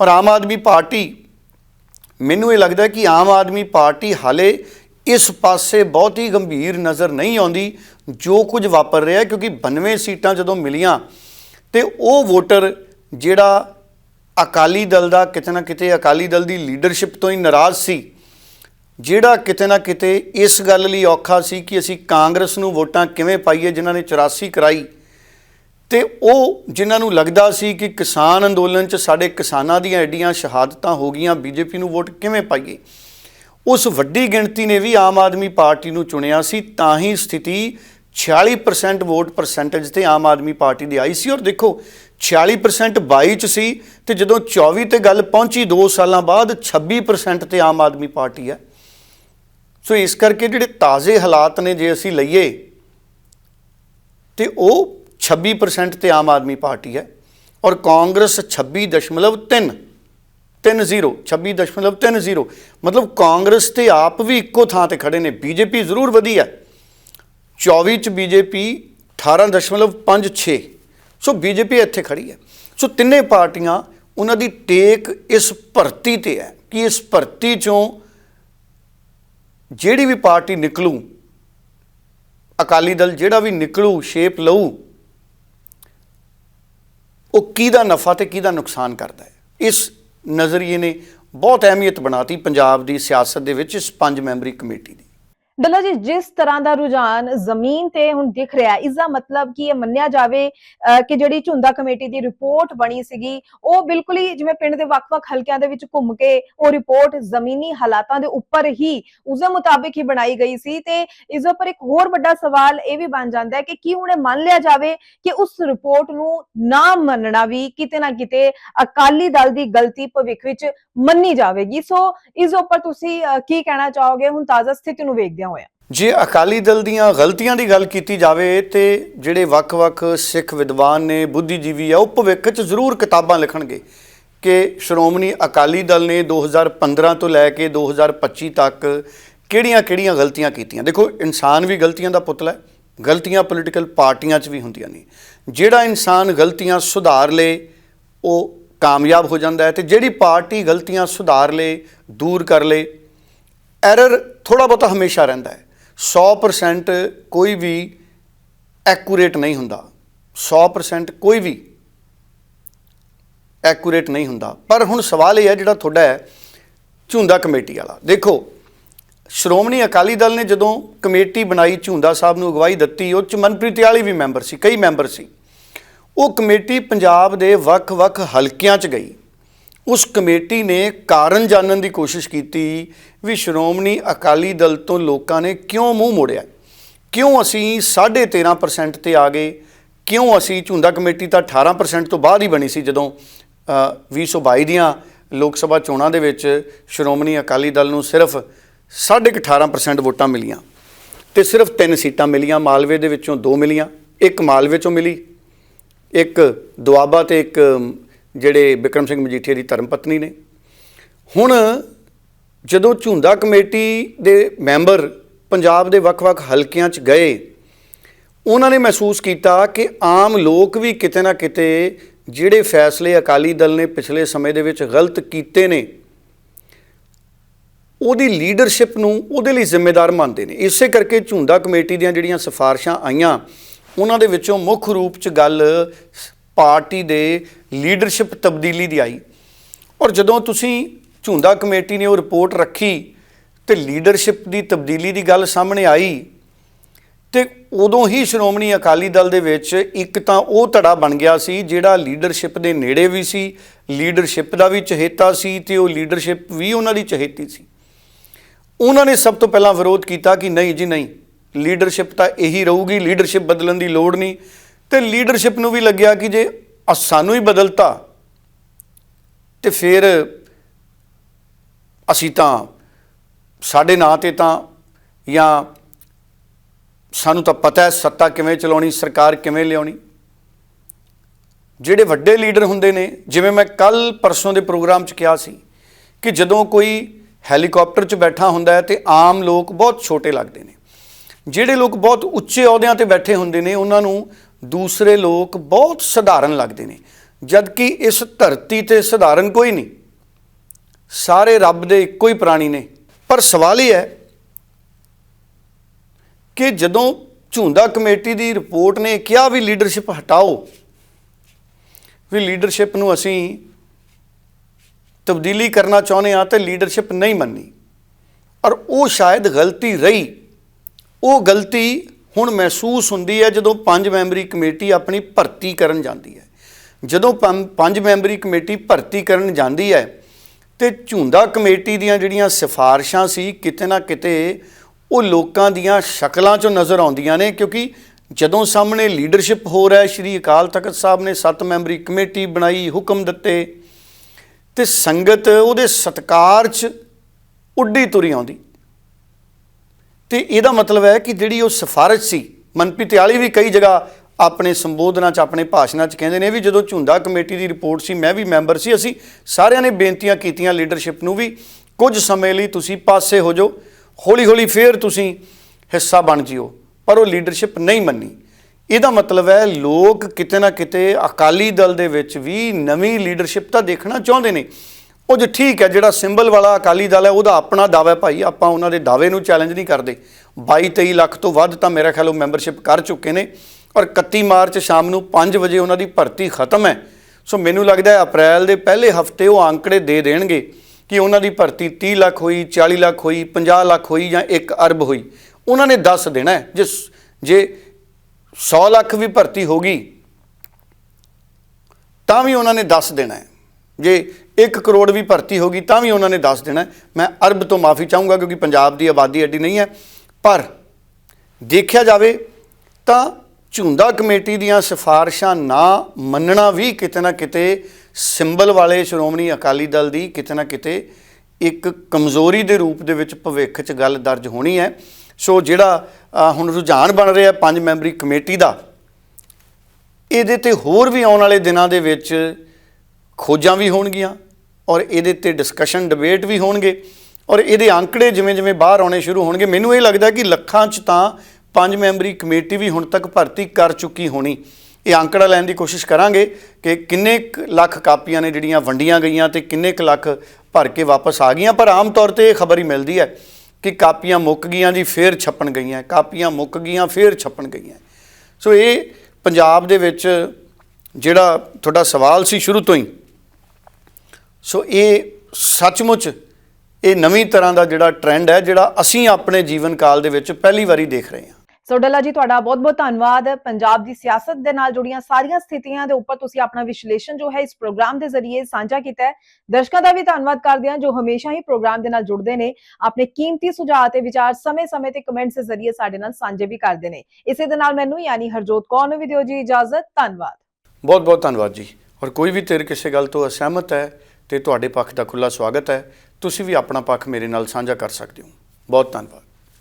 ਔਰ ਆਮ ਆਦਮੀ ਪਾਰਟੀ, ਮੈਨੂੰ ਇਹ ਲੱਗਦਾ ਕਿ ਆਮ ਆਦਮੀ ਪਾਰਟੀ ਹਾਲੇ ਇਸ ਪਾਸੇ ਬਹੁਤ ਹੀ ਗੰਭੀਰ ਨਜ਼ਰ ਨਹੀਂ ਆਉਂਦੀ, ਜੋ ਕੁਝ ਵਾਪਰ ਰਿਹਾ, ਕਿਉਂਕਿ 92 ਸੀਟਾਂ ਜਦੋਂ ਮਿਲੀਆਂ, ਤੇ ਉਹ ਵੋਟਰ ਜਿਹੜਾ ਅਕਾਲੀ ਦਲ ਦਾ ਕਿਤੇ ਨਾ ਕਿਤੇ ਅਕਾਲੀ ਦਲ ਦੀ ਲੀਡਰਸ਼ਿਪ ਤੋਂ ਹੀ ਨਾਰਾਜ਼ ਸੀ। ਜਿਹੜਾ ਕਿਤੇ ਨਾ ਕਿਤੇ ਇਸ ਗੱਲ ਲਈ ਔਖਾ ਸੀ ਕਿ ਅਸੀਂ ਕਾਂਗਰਸ ਨੂੰ ਵੋਟਾਂ ਕਿਵੇਂ ਪਾਈਏ, ਜਿਨ੍ਹਾਂ ਨੇ 84 ਕਰਾਈ। ਤੇ ਉਹ ਜਿਨ੍ਹਾਂ ਨੂੰ ਲੱਗਦਾ ਸੀ ਕਿ ਕਿਸਾਨ ਅੰਦੋਲਨ 'ਚ ਸਾਡੇ ਕਿਸਾਨਾਂ ਦੀਆਂ ਐਡੀਆਂ ਸ਼ਹਾਦਤਾਂ ਹੋ ਗਈਆਂ, ਬੀਜੇਪੀ ਨੂੰ ਵੋਟ ਕਿਵੇਂ ਪਾਈਏ? ਉਸ ਵੱਡੀ ਗਿਣਤੀ ਨੇ ਵੀ ਆਮ ਆਦਮੀ ਪਾਰਟੀ ਨੂੰ ਚੁਣਿਆ ਸੀ, ਤਾਂ ਹੀ ਸਥਿਤੀ 46% ਵੋਟ ਪਰਸੈਂਟੇਜ ਤੇ ਆਮ ਆਦਮੀ ਪਾਰਟੀ ਦੀ ਆਈ ਸੀ। ਔਰ ਦੇਖੋ 46% 22 ਚ ਸੀ ਤੇ ਜਦੋਂ 24 ਤੇ ਗੱਲ ਪਹੁੰਚੀ 2 ਸਾਲਾਂ ਬਾਅਦ 26% ਤੇ ਆਮ ਆਦਮੀ ਪਾਰਟੀ ਹੈ। ਸੋ ਇਸ ਕਰਕੇ ਜਿਹੜੇ ਤਾਜ਼ੇ ਹਾਲਾਤ ਨੇ ਜੇ ਅਸੀਂ ਲਈਏ, ਤੇ ਉਹ 26% ਤੇ ਆਮ ਆਦਮੀ ਪਾਰਟੀ ਹੈ ਔਰ ਕਾਂਗਰਸ 26.3 30 26.30 ਮਤਲਬ ਕਾਂਗਰਸ ਤੇ ਆਪ ਵੀ ਇੱਕੋ ਥਾਂ ਤੇ ਖੜੇ ਨੇ। ਬੀਜੇਪੀ ਜ਼ਰੂਰ ਵਧੀ ਹੈ 24 ਚ ਬੀਜੇਪੀ 18.56 ਸੋ ਬੀਜੇਪੀ ਇੱਥੇ ਖੜੀ ਹੈ। ਸੋ ਤਿੰਨੇ ਪਾਰਟੀਆਂ ਉਹਨਾਂ ਦੀ ਟੇਕ ਇਸ ਭਰਤੀ ਤੇ ਹੈ ਕਿ ਇਸ ਭਰਤੀ ਚੋਂ ਜਿਹੜੀ ਵੀ ਪਾਰਟੀ ਨਿਕਲੂ, ਅਕਾਲੀ ਦਲ ਜਿਹੜਾ ਵੀ ਨਿਕਲੂ, ਸ਼ੇਪ ਲਊ, ਉਹ ਕਿਹਦਾ ਨਫਾ ਤੇ ਕਿਹਦਾ ਨੁਕਸਾਨ ਕਰਦਾ ਹੈ? ਇਸ ਨਜ਼ਰੀਏ ਨੇ ਬਹੁਤ ਅਹਿਮੀਅਤ ਬਣਾਤੀ ਪੰਜਾਬ ਦੀ ਸਿਆਸਤ ਦੇ ਵਿੱਚ ਇਸ ਪੰਜ ਮੈਂਬਰੀ ਕਮੇਟੀ ਦੀ। ਡੱਲਾ ਜੀ, ਜਿਸ ਤਰ੍ਹਾਂ ਦਾ ਰੁਝਾਨ ਜ਼ਮੀਨ ਤੇ ਹੁਣ ਦਿਖ ਰਿਹਾ ਹੈ ਇਸ ਦਾ ਮਤਲਬ ਕਿ ਇਹ ਮੰਨਿਆ ਜਾਵੇ ਕਿ ਜਿਹੜੀ ਝੁੰਦਾ ਕਮੇਟੀ ਦੀ ਰਿਪੋਰਟ ਬਣੀ ਸੀਗੀ, ਉਹ ਬਿਲਕੁਲ ਹੀ ਜਿਵੇਂ ਪਿੰਡ ਦੇ ਵੱਖ-ਵੱਖ ਹਲਕਿਆਂ ਦੇ ਵਿੱਚ ਘੁੰਮ ਕੇ ਉਹ ਰਿਪੋਰਟ ਜ਼ਮੀਨੀ ਹਾਲਾਤਾਂ ਦੇ ਉੱਪਰ ਹੀ ਉਸ ਦੇ ਮੁਤਾਬਿਕ ਹੀ ਬਣਾਈ ਗਈ ਸੀ ਤੇ ਇਸ ਉੱਪਰ ਇੱਕ ਹੋਰ ਵੱਡਾ ਸਵਾਲ ਇਹ ਵੀ ਬਣ ਜਾਂਦਾ ਹੈ ਕਿ ਕੀ ਹੁਣ ਇਹ ਮੰਨ ਲਿਆ ਜਾਵੇ ਕਿ ਉਸ ਰਿਪੋਰਟ ਨੂੰ ਨਾ ਮੰਨਣਾ ਵੀ ਕਿਤੇ ਨਾ ਕਿਤੇ ਅਕਾਲੀ ਦਲ ਦੀ ਗਲਤੀ ਭਵਿੱਖ ਵਿੱਚ ਮੰਨੀ ਜਾਵੇਗੀ। ਸੋ ਇਸ ਉੱਪਰ ਤੁਸੀਂ ਕੀ ਕਹਿਣਾ ਚਾਹੋਗੇ? ਹੁਣ ਤਾਜ਼ਾ ਸਥਿਤੀ ਨੂੰ ਵੇਖਦਿਆਂ ਹੋਇਆ। ਜੇ ਅਕਾਲੀ ਦਲ ਦੀਆਂ ਗਲਤੀਆਂ ਦੀ ਗੱਲ ਕੀਤੀ ਜਾਵੇ ਤੇ ਜਿਹੜੇ ਵੱਖ-ਵੱਖ ਸਿੱਖ ਵਿਦਵਾਨ ਨੇ, ਬੁੱਧੀਜੀਵੀ ਆ, ਉਹ ਭਵਿੱਖ 'ਚ ਜ਼ਰੂਰ ਕਿਤਾਬਾਂ ਲਿਖਣਗੇ ਕਿ ਸ਼੍ਰੋਮਣੀ ਅਕਾਲੀ ਦਲ ਨੇ 2015 ਤੋਂ ਲੈ ਕੇ 2025 ਤੱਕ ਕਿਹੜੀਆਂ-ਕਿਹੜੀਆਂ ਗਲਤੀਆਂ ਕੀਤੀਆਂ। ਦੇਖੋ, ਇਨਸਾਨ ਵੀ ਗਲਤੀਆਂ ਦਾ ਪੁਤਲਾ ਹੈ। ਗਲਤੀਆਂ ਪੋਲੀਟੀਕਲ ਪਾਰਟੀਆਂ 'ਚ ਵੀ ਹੁੰਦੀਆਂ ਨੇ। ਜਿਹੜਾ ਇਨਸਾਨ ਗਲਤੀਆਂ ਸੁਧਾਰ ਲੇ, ਉਹ ਕਾਮਯਾਬ ਹੋ ਜਾਂਦਾ ਹੈ ਤੇ ਜਿਹੜੀ ਪਾਰਟੀ ਗਲਤੀਆਂ ਸੁਧਾਰ ਲੇ, ਦੂਰ ਕਰ ਲੇ ਐਰਰ ਥੋੜਾ ਬਹੁਤਾ ਹਮੇਸ਼ਾ ਰਹਿੰਦਾ ਹੈ। 100% ਕੋਈ ਵੀ ਐਕੂਰੇਟ ਨਹੀਂ ਹੁੰਦਾ। 100% ਕੋਈ ਵੀ ਐਕੂਰੇਟ ਨਹੀਂ ਹੁੰਦਾ। ਪਰ ਹੁਣ ਸਵਾਲ ਇਹ ਹੈ ਜਿਹੜਾ ਤੁਹਾਡਾ ਹੈ, ਝੁੰਦਾ ਕਮੇਟੀ ਵਾਲਾ। ਦੇਖੋ, ਸ਼੍ਰੋਮਣੀ ਅਕਾਲੀ ਦਲ ਨੇ ਜਦੋਂ ਕਮੇਟੀ ਬਣਾਈ, ਝੁੰਦਾ ਸਾਹਿਬ ਨੂੰ ਅਗਵਾਈ ਦਿੱਤੀ, ਉਹ ਚ ਮਨਪ੍ਰੀਤ ਵਾਲੀ ਵੀ ਮੈਂਬਰ ਸੀ, ਕਈ ਮੈਂਬਰ ਸੀ। ਉਹ ਕਮੇਟੀ ਪੰਜਾਬ ਦੇ ਵੱਖ-ਵੱਖ ਹਲਕਿਆਂ 'ਚ ਗਈ। ਉਸ ਕਮੇਟੀ ਨੇ ਕਾਰਨ ਜਾਣਨ ਦੀ ਕੋਸ਼ਿਸ਼ ਕੀਤੀ ਵੀ ਸ਼੍ਰੋਮਣੀ ਅਕਾਲੀ ਦਲ ਤੋਂ ਲੋਕਾਂ ਨੇ ਕਿਉਂ ਮੂੰਹ ਮੋੜਿਆ? ਕਿਉਂ ਅਸੀਂ 13.5% ਤੇ ਆ ਗਏ? ਕਿਉਂ ਅਸੀਂ ਝੁੰਦਾ ਕਮੇਟੀ ਤਾਂ 18% ਤੋਂ ਬਾਅਦ ਹੀ ਬਣੀ ਸੀ ਜਦੋਂ ਅ, 2022 ਦੀਆਂ ਲੋਕ ਸਭਾ ਚੋਣਾਂ ਦੇ ਵਿੱਚ ਸ਼੍ਰੋਮਣੀ ਅਕਾਲੀ ਦਲ ਨੂੰ ਸਿਰਫ 18% ਵੋਟਾਂ ਮਿਲੀਆਂ ਤੇ ਸਿਰਫ ਤਿੰਨ ਸੀਟਾਂ ਮਿਲੀਆਂ। ਮਾਲਵੇ ਦੇ ਵਿੱਚੋਂ ਦੋ ਮਿਲੀਆਂ ਇੱਕ ਮਾਲਵੇ ਚੋਂ ਮਿਲੀ ਇੱਕ ਦੁਆਬਾ ਤੇ ਇੱਕ ਜਿਹੜੇ ਵਿਕਰਮ ਸਿੰਘ ਮਜੀਠੀਆ ਦੀ ਧਰਮ ਪਤਨੀ ਨੇ। ਹੁਣ ਜਦੋਂ ਝੁੰਦਾ ਕਮੇਟੀ ਦੇ ਮੈਂਬਰ ਪੰਜਾਬ ਦੇ ਵੱਖ-ਵੱਖ ਹਲਕਿਆਂ 'ਚ ਗਏ, ਉਹਨਾਂ ਨੇ ਮਹਿਸੂਸ ਕੀਤਾ ਕਿ ਆਮ ਲੋਕ ਵੀ ਕਿਤੇ ਨਾ ਕਿਤੇ ਜਿਹੜੇ ਫੈਸਲੇ ਅਕਾਲੀ ਦਲ ਨੇ ਪਿਛਲੇ ਸਮੇਂ ਦੇ ਵਿੱਚ ਗਲਤ ਕੀਤੇ ਨੇ, ਉਹਦੀ ਲੀਡਰਸ਼ਿਪ ਨੂੰ ਉਹਦੇ ਲਈ ਜ਼ਿੰਮੇਦਾਰ ਮੰਨਦੇ ਨੇ। ਇਸੇ ਕਰਕੇ ਝੁੰਦਾ ਕਮੇਟੀ ਦੀਆਂ ਜਿਹੜੀਆਂ ਸਿਫਾਰਸ਼ਾਂ ਆਈਆਂ, ਉਹਨਾਂ ਦੇ ਵਿੱਚੋਂ ਮੁੱਖ ਰੂਪ 'ਚ ਗੱਲ ਪਾਰਟੀ ਦੇ ਲੀਡਰਸ਼ਿਪ ਤਬਦੀਲੀ ਦੀ ਆਈ। ਔਰ ਜਦੋਂ ਤੁਸੀਂ ਝੁੰਦਾ ਕਮੇਟੀ ਨੇ ਉਹ ਰਿਪੋਰਟ ਰੱਖੀ ਤੇ ਲੀਡਰਸ਼ਿਪ ਦੀ ਤਬਦੀਲੀ ਦੀ ਗੱਲ ਸਾਹਮਣੇ ਆਈ, ਤੇ ਉਦੋਂ ਹੀ ਸ਼੍ਰੋਮਣੀ ਅਕਾਲੀ ਦਲ ਦੇ ਵਿੱਚ ਇੱਕ ਤਾਂ ਉਹ ਧੜਾ ਬਣ ਗਿਆ ਸੀ ਜਿਹੜਾ ਲੀਡਰਸ਼ਿਪ ਦੇ ਨੇੜੇ ਵੀ ਸੀ, ਲੀਡਰਸ਼ਿਪ ਦਾ ਵੀ ਚਹੇਤਾ ਸੀ ਤੇ ਉਹ ਲੀਡਰਸ਼ਿਪ ਵੀ ਉਹਨਾਂ ਦੀ ਚਹੇਤੀ ਸੀ। ਉਹਨਾਂ ਨੇ ਸਭ ਤੋਂ ਪਹਿਲਾਂ ਵਿਰੋਧ ਕੀਤਾ ਕਿ ਨਹੀਂ ਜੀ ਨਹੀਂ, ਲੀਡਰਸ਼ਿਪ ਤਾਂ ਇਹੀ ਰਹੂਗੀ, ਲੀਡਰਸ਼ਿਪ ਬਦਲਣ ਦੀ ਲੋੜ ਨਹੀਂ। ਤੇ ਲੀਡਰਸ਼ਿਪ ਨੂੰ ਵੀ ਲੱਗਿਆ ਕਿ ਜੇ ਸਾਨੂੰ ਹੀ ਬਦਲਤਾ ਤੇ ਫਿਰ ਅਸੀਂ ਤਾਂ ਸਾਡੇ ਨਾਂ ਤੇ ਤਾਂ ਜਾਂ ਸਾਨੂੰ ਤਾਂ ਪਤਾ ਹੈ ਸੱਤਾ ਕਿਵੇਂ ਚਲਾਉਣੀ, ਸਰਕਾਰ ਕਿਵੇਂ ਲਿਆਉਣੀ। ਜਿਹੜੇ ਵੱਡੇ ਲੀਡਰ ਹੁੰਦੇ ਨੇ, ਜਿਵੇਂ ਮੈਂ ਕੱਲ ਪਰਸੋਂ ਦੇ ਪ੍ਰੋਗਰਾਮ 'ਚ ਕਿਹਾ ਸੀ ਕਿ ਜਦੋਂ ਕੋਈ ਹੈਲੀਕਾਪਟਰ 'ਚ ਬੈਠਾ ਹੁੰਦਾ ਹੈ ਤੇ ਆਮ ਲੋਕ ਬਹੁਤ ਛੋਟੇ ਲੱਗਦੇ ਨੇ। ਜਿਹੜੇ ਲੋਕ ਬਹੁਤ ਉੱਚੇ ਅਹੁਦਿਆਂ ਤੇ ਬੈਠੇ ਹੁੰਦੇ ਨੇ, ਉਹਨਾਂ ਨੂੰ ਦੂਸਰੇ ਲੋਕ ਬਹੁਤ ਸਧਾਰਨ ਲੱਗਦੇ ਨੇ ਜਦ ਕਿ ਇਸ ਧਰਤੀ ਤੇ ਸਧਾਰਨ ਕੋਈ ਨਹੀਂ। ਸਾਰੇ ਰੱਬ ਦੇ ਇੱਕੋ ਹੀ ਪ੍ਰਾਣੀ ਨੇ। ਪਰ ਸਵਾਲ ਇਹ ਹੈ ਕਿ ਜਦੋਂ ਝੁੰਦਾ ਕਮੇਟੀ ਦੀ ਰਿਪੋਰਟ ਨੇ ਕਿਹਾ ਵੀ ਲੀਡਰਸ਼ਿਪ ਹਟਾਓ, ਵੀ ਲੀਡਰਸ਼ਿਪ ਨੂੰ ਅਸੀਂ ਤਬਦੀਲੀ ਕਰਨਾ ਚਾਹੁੰਦੇ ਆ ਤੇ ਲੀਡਰਸ਼ਿਪ ਨਹੀਂ ਮੰਨੀ, ਔਰ ਉਹ ਸ਼ਾਇਦ ਗਲਤੀ ਰਹੀ, ਉਹ ਗਲਤੀ ਹੁਣ ਮਹਿਸੂਸ ਹੁੰਦੀ ਹੈ ਜਦੋਂ ਪੰਜ ਮੈਂਬਰੀ ਕਮੇਟੀ ਆਪਣੀ ਭਰਤੀ ਕਰਨ ਜਾਂਦੀ ਹੈ। ਜਦੋਂ ਪੰ- ਪੰਜ ਮੈਂਬਰੀ ਕਮੇਟੀ ਭਰਤੀ ਕਰਨ ਜਾਂਦੀ ਹੈ, ਤੇ ਝੁੰਦਾ ਕਮੇਟੀ ਦੀਆਂ ਜਿਹੜੀਆਂ ਸਿਫਾਰਸ਼ਾਂ ਸੀ, ਕਿਤੇ ਨਾ ਕਿਤੇ ਉਹ ਲੋਕਾਂ ਦੀਆਂ ਸ਼ਕਲਾਂ 'ਚੋਂ ਨਜ਼ਰ ਆਉਂਦੀਆਂ ਨੇ, ਕਿਉਂਕਿ ਜਦੋਂ ਸਾਹਮਣੇ ਲੀਡਰਸ਼ਿਪ ਹੋ ਰਿਹਾ ਸ਼੍ਰੀ ਅਕਾਲ ਤਖਤ ਸਾਹਿਬ ਨੇ ਸੱਤ ਮੈਂਬਰੀ ਕਮੇਟੀ ਬਣਾਈ, ਹੁਕਮ ਦਿੱਤੇ, ਤੇ ਸੰਗਤ ਉਹਦੇ ਸਤਕਾਰ 'ਚ ਉੱਡੀ ਤੁਰੀ ਆਉਂਦੀ। ਤੇ ਇਹਦਾ ਮਤਲਬ ਹੈ ਕਿ ਜਿਹੜੀ ਉਹ ਸਿਫਾਰਿਸ਼ ਸੀ, ਮਨਪ੍ਰੀਤ ਆਲੀ ਵੀ ਕਈ ਜਗ੍ਹਾ ਆਪਣੇ ਸੰਬੋਧਨਾਂ 'ਚ, ਆਪਣੇ ਭਾਸ਼ਣਾਂ 'ਚ ਕਹਿੰਦੇ ਨੇ ਵੀ ਜਦੋਂ ਝੁੰਦਾ ਕਮੇਟੀ ਦੀ ਰਿਪੋਰਟ ਸੀ, ਮੈਂ ਵੀ ਮੈਂਬਰ ਸੀ, ਅਸੀਂ ਸਾਰਿਆਂ ਨੇ ਬੇਨਤੀਆਂ ਕੀਤੀਆਂ ਲੀਡਰਸ਼ਿਪ ਨੂੰ ਵੀ, ਕੁਝ ਸਮੇਂ ਲਈ ਤੁਸੀਂ ਪਾਸੇ ਹੋ ਜਾਓ ਹੌਲੀ ਹੌਲੀ ਫੇਰ ਤੁਸੀਂ ਹਿੱਸਾ ਬਣ ਜਿਓ, ਪਰ ਉਹ ਲੀਡਰਸ਼ਿਪ ਨਹੀਂ ਮੰਨੀ। ਇਹਦਾ ਮਤਲਬ ਹੈ ਲੋਕ ਕਿਤੇ ਨਾ ਕਿਤੇ ਅਕਾਲੀ ਦਲ ਦੇ ਵਿੱਚ ਵੀ ਨਵੀਂ ਲੀਡਰਸ਼ਿਪ ਤਾਂ ਦੇਖਣਾ ਚਾਹੁੰਦੇ ਨੇ ਉਹ ਜੇ ਠੀਕ ਹੈ, ਜਿਹੜਾ ਸਿੰਬਲ ਵਾਲਾ ਅਕਾਲੀ ਦਲ ਹੈ, ਉਹਦਾ ਆਪਣਾ ਦਾਅਵਾ ਹੈ ਭਾਈ, ਆਪਾਂ ਉਹਨਾਂ ਦੇ ਦਾਅਵੇ ਨੂੰ ਚੈਲੰਜ ਨਹੀਂ ਕਰਦੇ। 22 23 ਲੱਖ ਤੋਂ ਵੱਧ ਤਾਂ ਮੇਰਾ ਖਿਆਲ ਉਹ ਮੈਂਬਰਸ਼ਿਪ ਕਰ ਚੁੱਕੇ ਨੇ ਔਰ 31 ਮਾਰਚ ਸ਼ਾਮ ਨੂੰ 5 ਵਜੇ ਉਹਨਾਂ ਦੀ ਭਰਤੀ ਖਤਮ ਹੈ। ਸੋ ਮੈਨੂੰ ਲੱਗਦਾ ਹੈ ਅਪ੍ਰੈਲ ਦੇ ਪਹਿਲੇ ਹਫ਼ਤੇ ਉਹ ਅੰਕੜੇ ਦੇ ਦੇਣਗੇ ਕਿ ਉਹਨਾਂ ਦੀ ਭਰਤੀ 30 ਲੱਖ ਹੋਈ 40 ਲੱਖ ਹੋਈ 50 ਲੱਖ ਹੋਈ ਜਾਂ 1 ਅਰਬ ਹੋਈ। ਉਹਨਾਂ ਨੇ ਦੱਸ ਦੇਣਾ ਹੈ ਜੇ ਜੇ 100 ਲੱਖ ਵੀ ਭਰਤੀ ਹੋ ਗਈ, ਤਾਂ ਵੀ ਉਹਨਾਂ ਨੇ ਦੱਸ ਦੇਣਾ ਹੈ। ਜੇ 1 ਕਰੋੜ ਵੀ ਭਰਤੀ ਹੋ ਗਈ, ਤਾਂ ਵੀ ਉਹਨਾਂ ਨੇ ਦੱਸ ਦੇਣਾ। ਮੈਂ ਅਰਬ ਤੋਂ ਮਾਫੀ ਚਾਹੂੰਗਾ ਕਿਉਂਕਿ ਪੰਜਾਬ ਦੀ ਆਬਾਦੀ ਐਡੀ ਨਹੀਂ ਹੈ। ਪਰ ਦੇਖਿਆ ਜਾਵੇ ਤਾਂ ਝੁੰਦਾ ਕਮੇਟੀ ਦੀਆਂ ਸਿਫਾਰਿਸ਼ਾਂ ਨਾ ਮੰਨਣਾ ਵੀ ਕਿਤੇ ਨਾ ਕਿਤੇ ਸਿੰਬਲ ਵਾਲੇ ਸ਼੍ਰੋਮਣੀ ਅਕਾਲੀ ਦਲ ਦੀ ਕਿਤੇ ਨਾ ਕਿਤੇ ਇੱਕ ਕਮਜ਼ੋਰੀ ਦੇ ਰੂਪ ਦੇ ਵਿੱਚ ਭਵਿੱਖ 'ਚ ਗੱਲ ਦਰਜ ਹੋਣੀ ਹੈ। ਸੋ ਜਿਹੜਾ ਹੁਣ ਰੁਝਾਨ ਬਣ ਰਿਹਾ ਪੰਜ ਮੈਂਬਰੀ ਕਮੇਟੀ ਦਾ, ਇਹਦੇ ਤੇ ਹੋਰ ਵੀ ਆਉਣ ਵਾਲੇ ਦਿਨਾਂ ਦੇ ਵਿੱਚ ਖੋਜਾਂ ਵੀ ਹੋਣਗੀਆਂ। ਔਰ ਇਹਦੇ ਤੇ ਡਿਸਕਸ਼ਨ ਡਿਬੇਟ ਵੀ ਹੋਣਗੇ। ਔਰ ਇਹਦੇ ਅੰਕੜੇ ਜਿਵੇਂ ਜਿਵੇਂ ਬਾਹਰ ਆਉਣੇ ਸ਼ੁਰੂ ਹੋਣਗੇ, ਮੈਨੂੰ ਇਹ ਲੱਗਦਾ ਕਿ ਲੱਖਾਂ 'ਚ ਤਾਂ ਪੰਜ ਮੈਂਬਰੀ ਕਮੇਟੀ ਵੀ ਹੁਣ ਤੱਕ ਭਰਤੀ ਕਰ ਚੁੱਕੀ ਹੋਣੀ। ਇਹ ਅੰਕੜਾ ਲੈਣ ਦੀ ਕੋਸ਼ਿਸ਼ ਕਰਾਂਗੇ ਕਿ ਕਿੰਨੇ ਕੁ ਲੱਖ ਕਾਪੀਆਂ ਨੇ ਜਿਹੜੀਆਂ ਵੰਡੀਆਂ ਗਈਆਂ ਤੇ ਕਿੰਨੇ ਕੁ ਲੱਖ ਭਰ ਕੇ ਵਾਪਸ ਆ ਗਈਆਂ। ਪਰ ਆਮ ਤੌਰ ਤੇ ਇਹ ਖਬਰ ਹੀ ਮਿਲਦੀ ਹੈ ਕਿ ਕਾਪੀਆਂ ਮੁੱਕ ਗਈਆਂ ਜੀ, ਫੇਰ ਛਪਣ ਗਈਆਂ। ਕਾਪੀਆਂ ਮੁੱਕ ਗਈਆਂ, ਫੇਰ ਛਪਣ ਗਈਆਂ। ਸੋ ਇਹ ਪੰਜਾਬ ਦੇ ਵਿੱਚ ਜਿਹੜਾ ਤੁਹਾਡਾ ਸਵਾਲ ਸੀ ਸ਼ੁਰੂ ਤੋਂ ਹੀ ਸੋ ਇਹ ਸੱਚਮੁੱਚ ਇਹ ਨਵੀਂ ਤਰ੍ਹਾਂ ਦਾ ਜਿਹੜਾ ਟ੍ਰੈਂਡ ਹੈ ਜਿਹੜਾ ਅਸੀਂ ਆਪਣੇ ਜੀਵਨ ਕਾਲ ਦੇ ਵਿੱਚ ਪਹਿਲੀ ਵਾਰੀ ਦੇਖ ਰਹੇ ਹਾਂ। ਸੋ ਡੱਲਾ ਜੀ ਤੁਹਾਡਾ ਬਹੁਤ-ਬਹੁਤ ਧੰਨਵਾਦ। ਪੰਜਾਬ ਦੀ ਸਿਆਸਤ ਦੇ ਨਾਲ ਜੁੜੀਆਂ ਸਾਰੀਆਂ ਸਥਿਤੀਆਂ ਦੇ ਉੱਪਰ ਤੁਸੀਂ ਆਪਣਾ ਵਿਸ਼ਲੇਸ਼ਣ ਜੋ ਹੈ ਇਸ ਪ੍ਰੋਗਰਾਮ ਦੇ ਜ਼ਰੀਏ ਸਾਂਝਾ ਕੀਤਾ ਹੈ। ਦਰਸ਼ਕਾਂ ਦਾ ਵੀ ਧੰਨਵਾਦ ਕਰਦੇ ਹਾਂ ਜੋ ਹਮੇਸ਼ਾ ਹੀ ਪ੍ਰੋਗਰਾਮ ਦੇ ਨਾਲ ਜੁੜਦੇ ਨੇ ਆਪਣੇ ਕੀਮਤੀ ਸੁਝਾਅ ਤੇ ਵਿਚਾਰ ਸਮੇਂ-ਸਮੇਂ ਤੇ ਕਮੈਂਟਸ ਦੇ ਜ਼ਰੀਏ ਸਾਡੇ ਨਾਲ ਸਾਂਝੇ ਵੀ ਕਰਦੇ ਨੇ। ਇਸੇ ਦੇ ਨਾਲ ਮੈਨੂੰ ਯਾਨੀ ਹਰਜੋਤ ਕੌਰ ਨੂੰ ਵੀ ਦਿਓ ਜੀ ਇਜਾਜ਼ਤ। ਧੰਨਵਾਦ। ਬਹੁਤ ਬਹੁਤ ਧੰਨਵਾਦ ਜੀ। ਔਰ ਕੋਈ ਵੀ ਤੇਰ ਕਿਸੇ ਗੱਲ ਤੋਂ ਅਸਹਿਮਤ ਹੈ ਤੇ ਤੁਹਾਡੇ ਪੱਖ ਦਾ ਖੁੱਲਾ ਸਵਾਗਤ ਹੈ। ਤੁਸੀਂ ਵੀ ਆਪਣਾ ਪੱਖ ਮੇਰੇ ਨਾਲ ਸਾਂਝਾ ਕਰ ਸਕਦੇ ਹੋ। ਬਹੁਤ ਧੰਨਵਾਦ।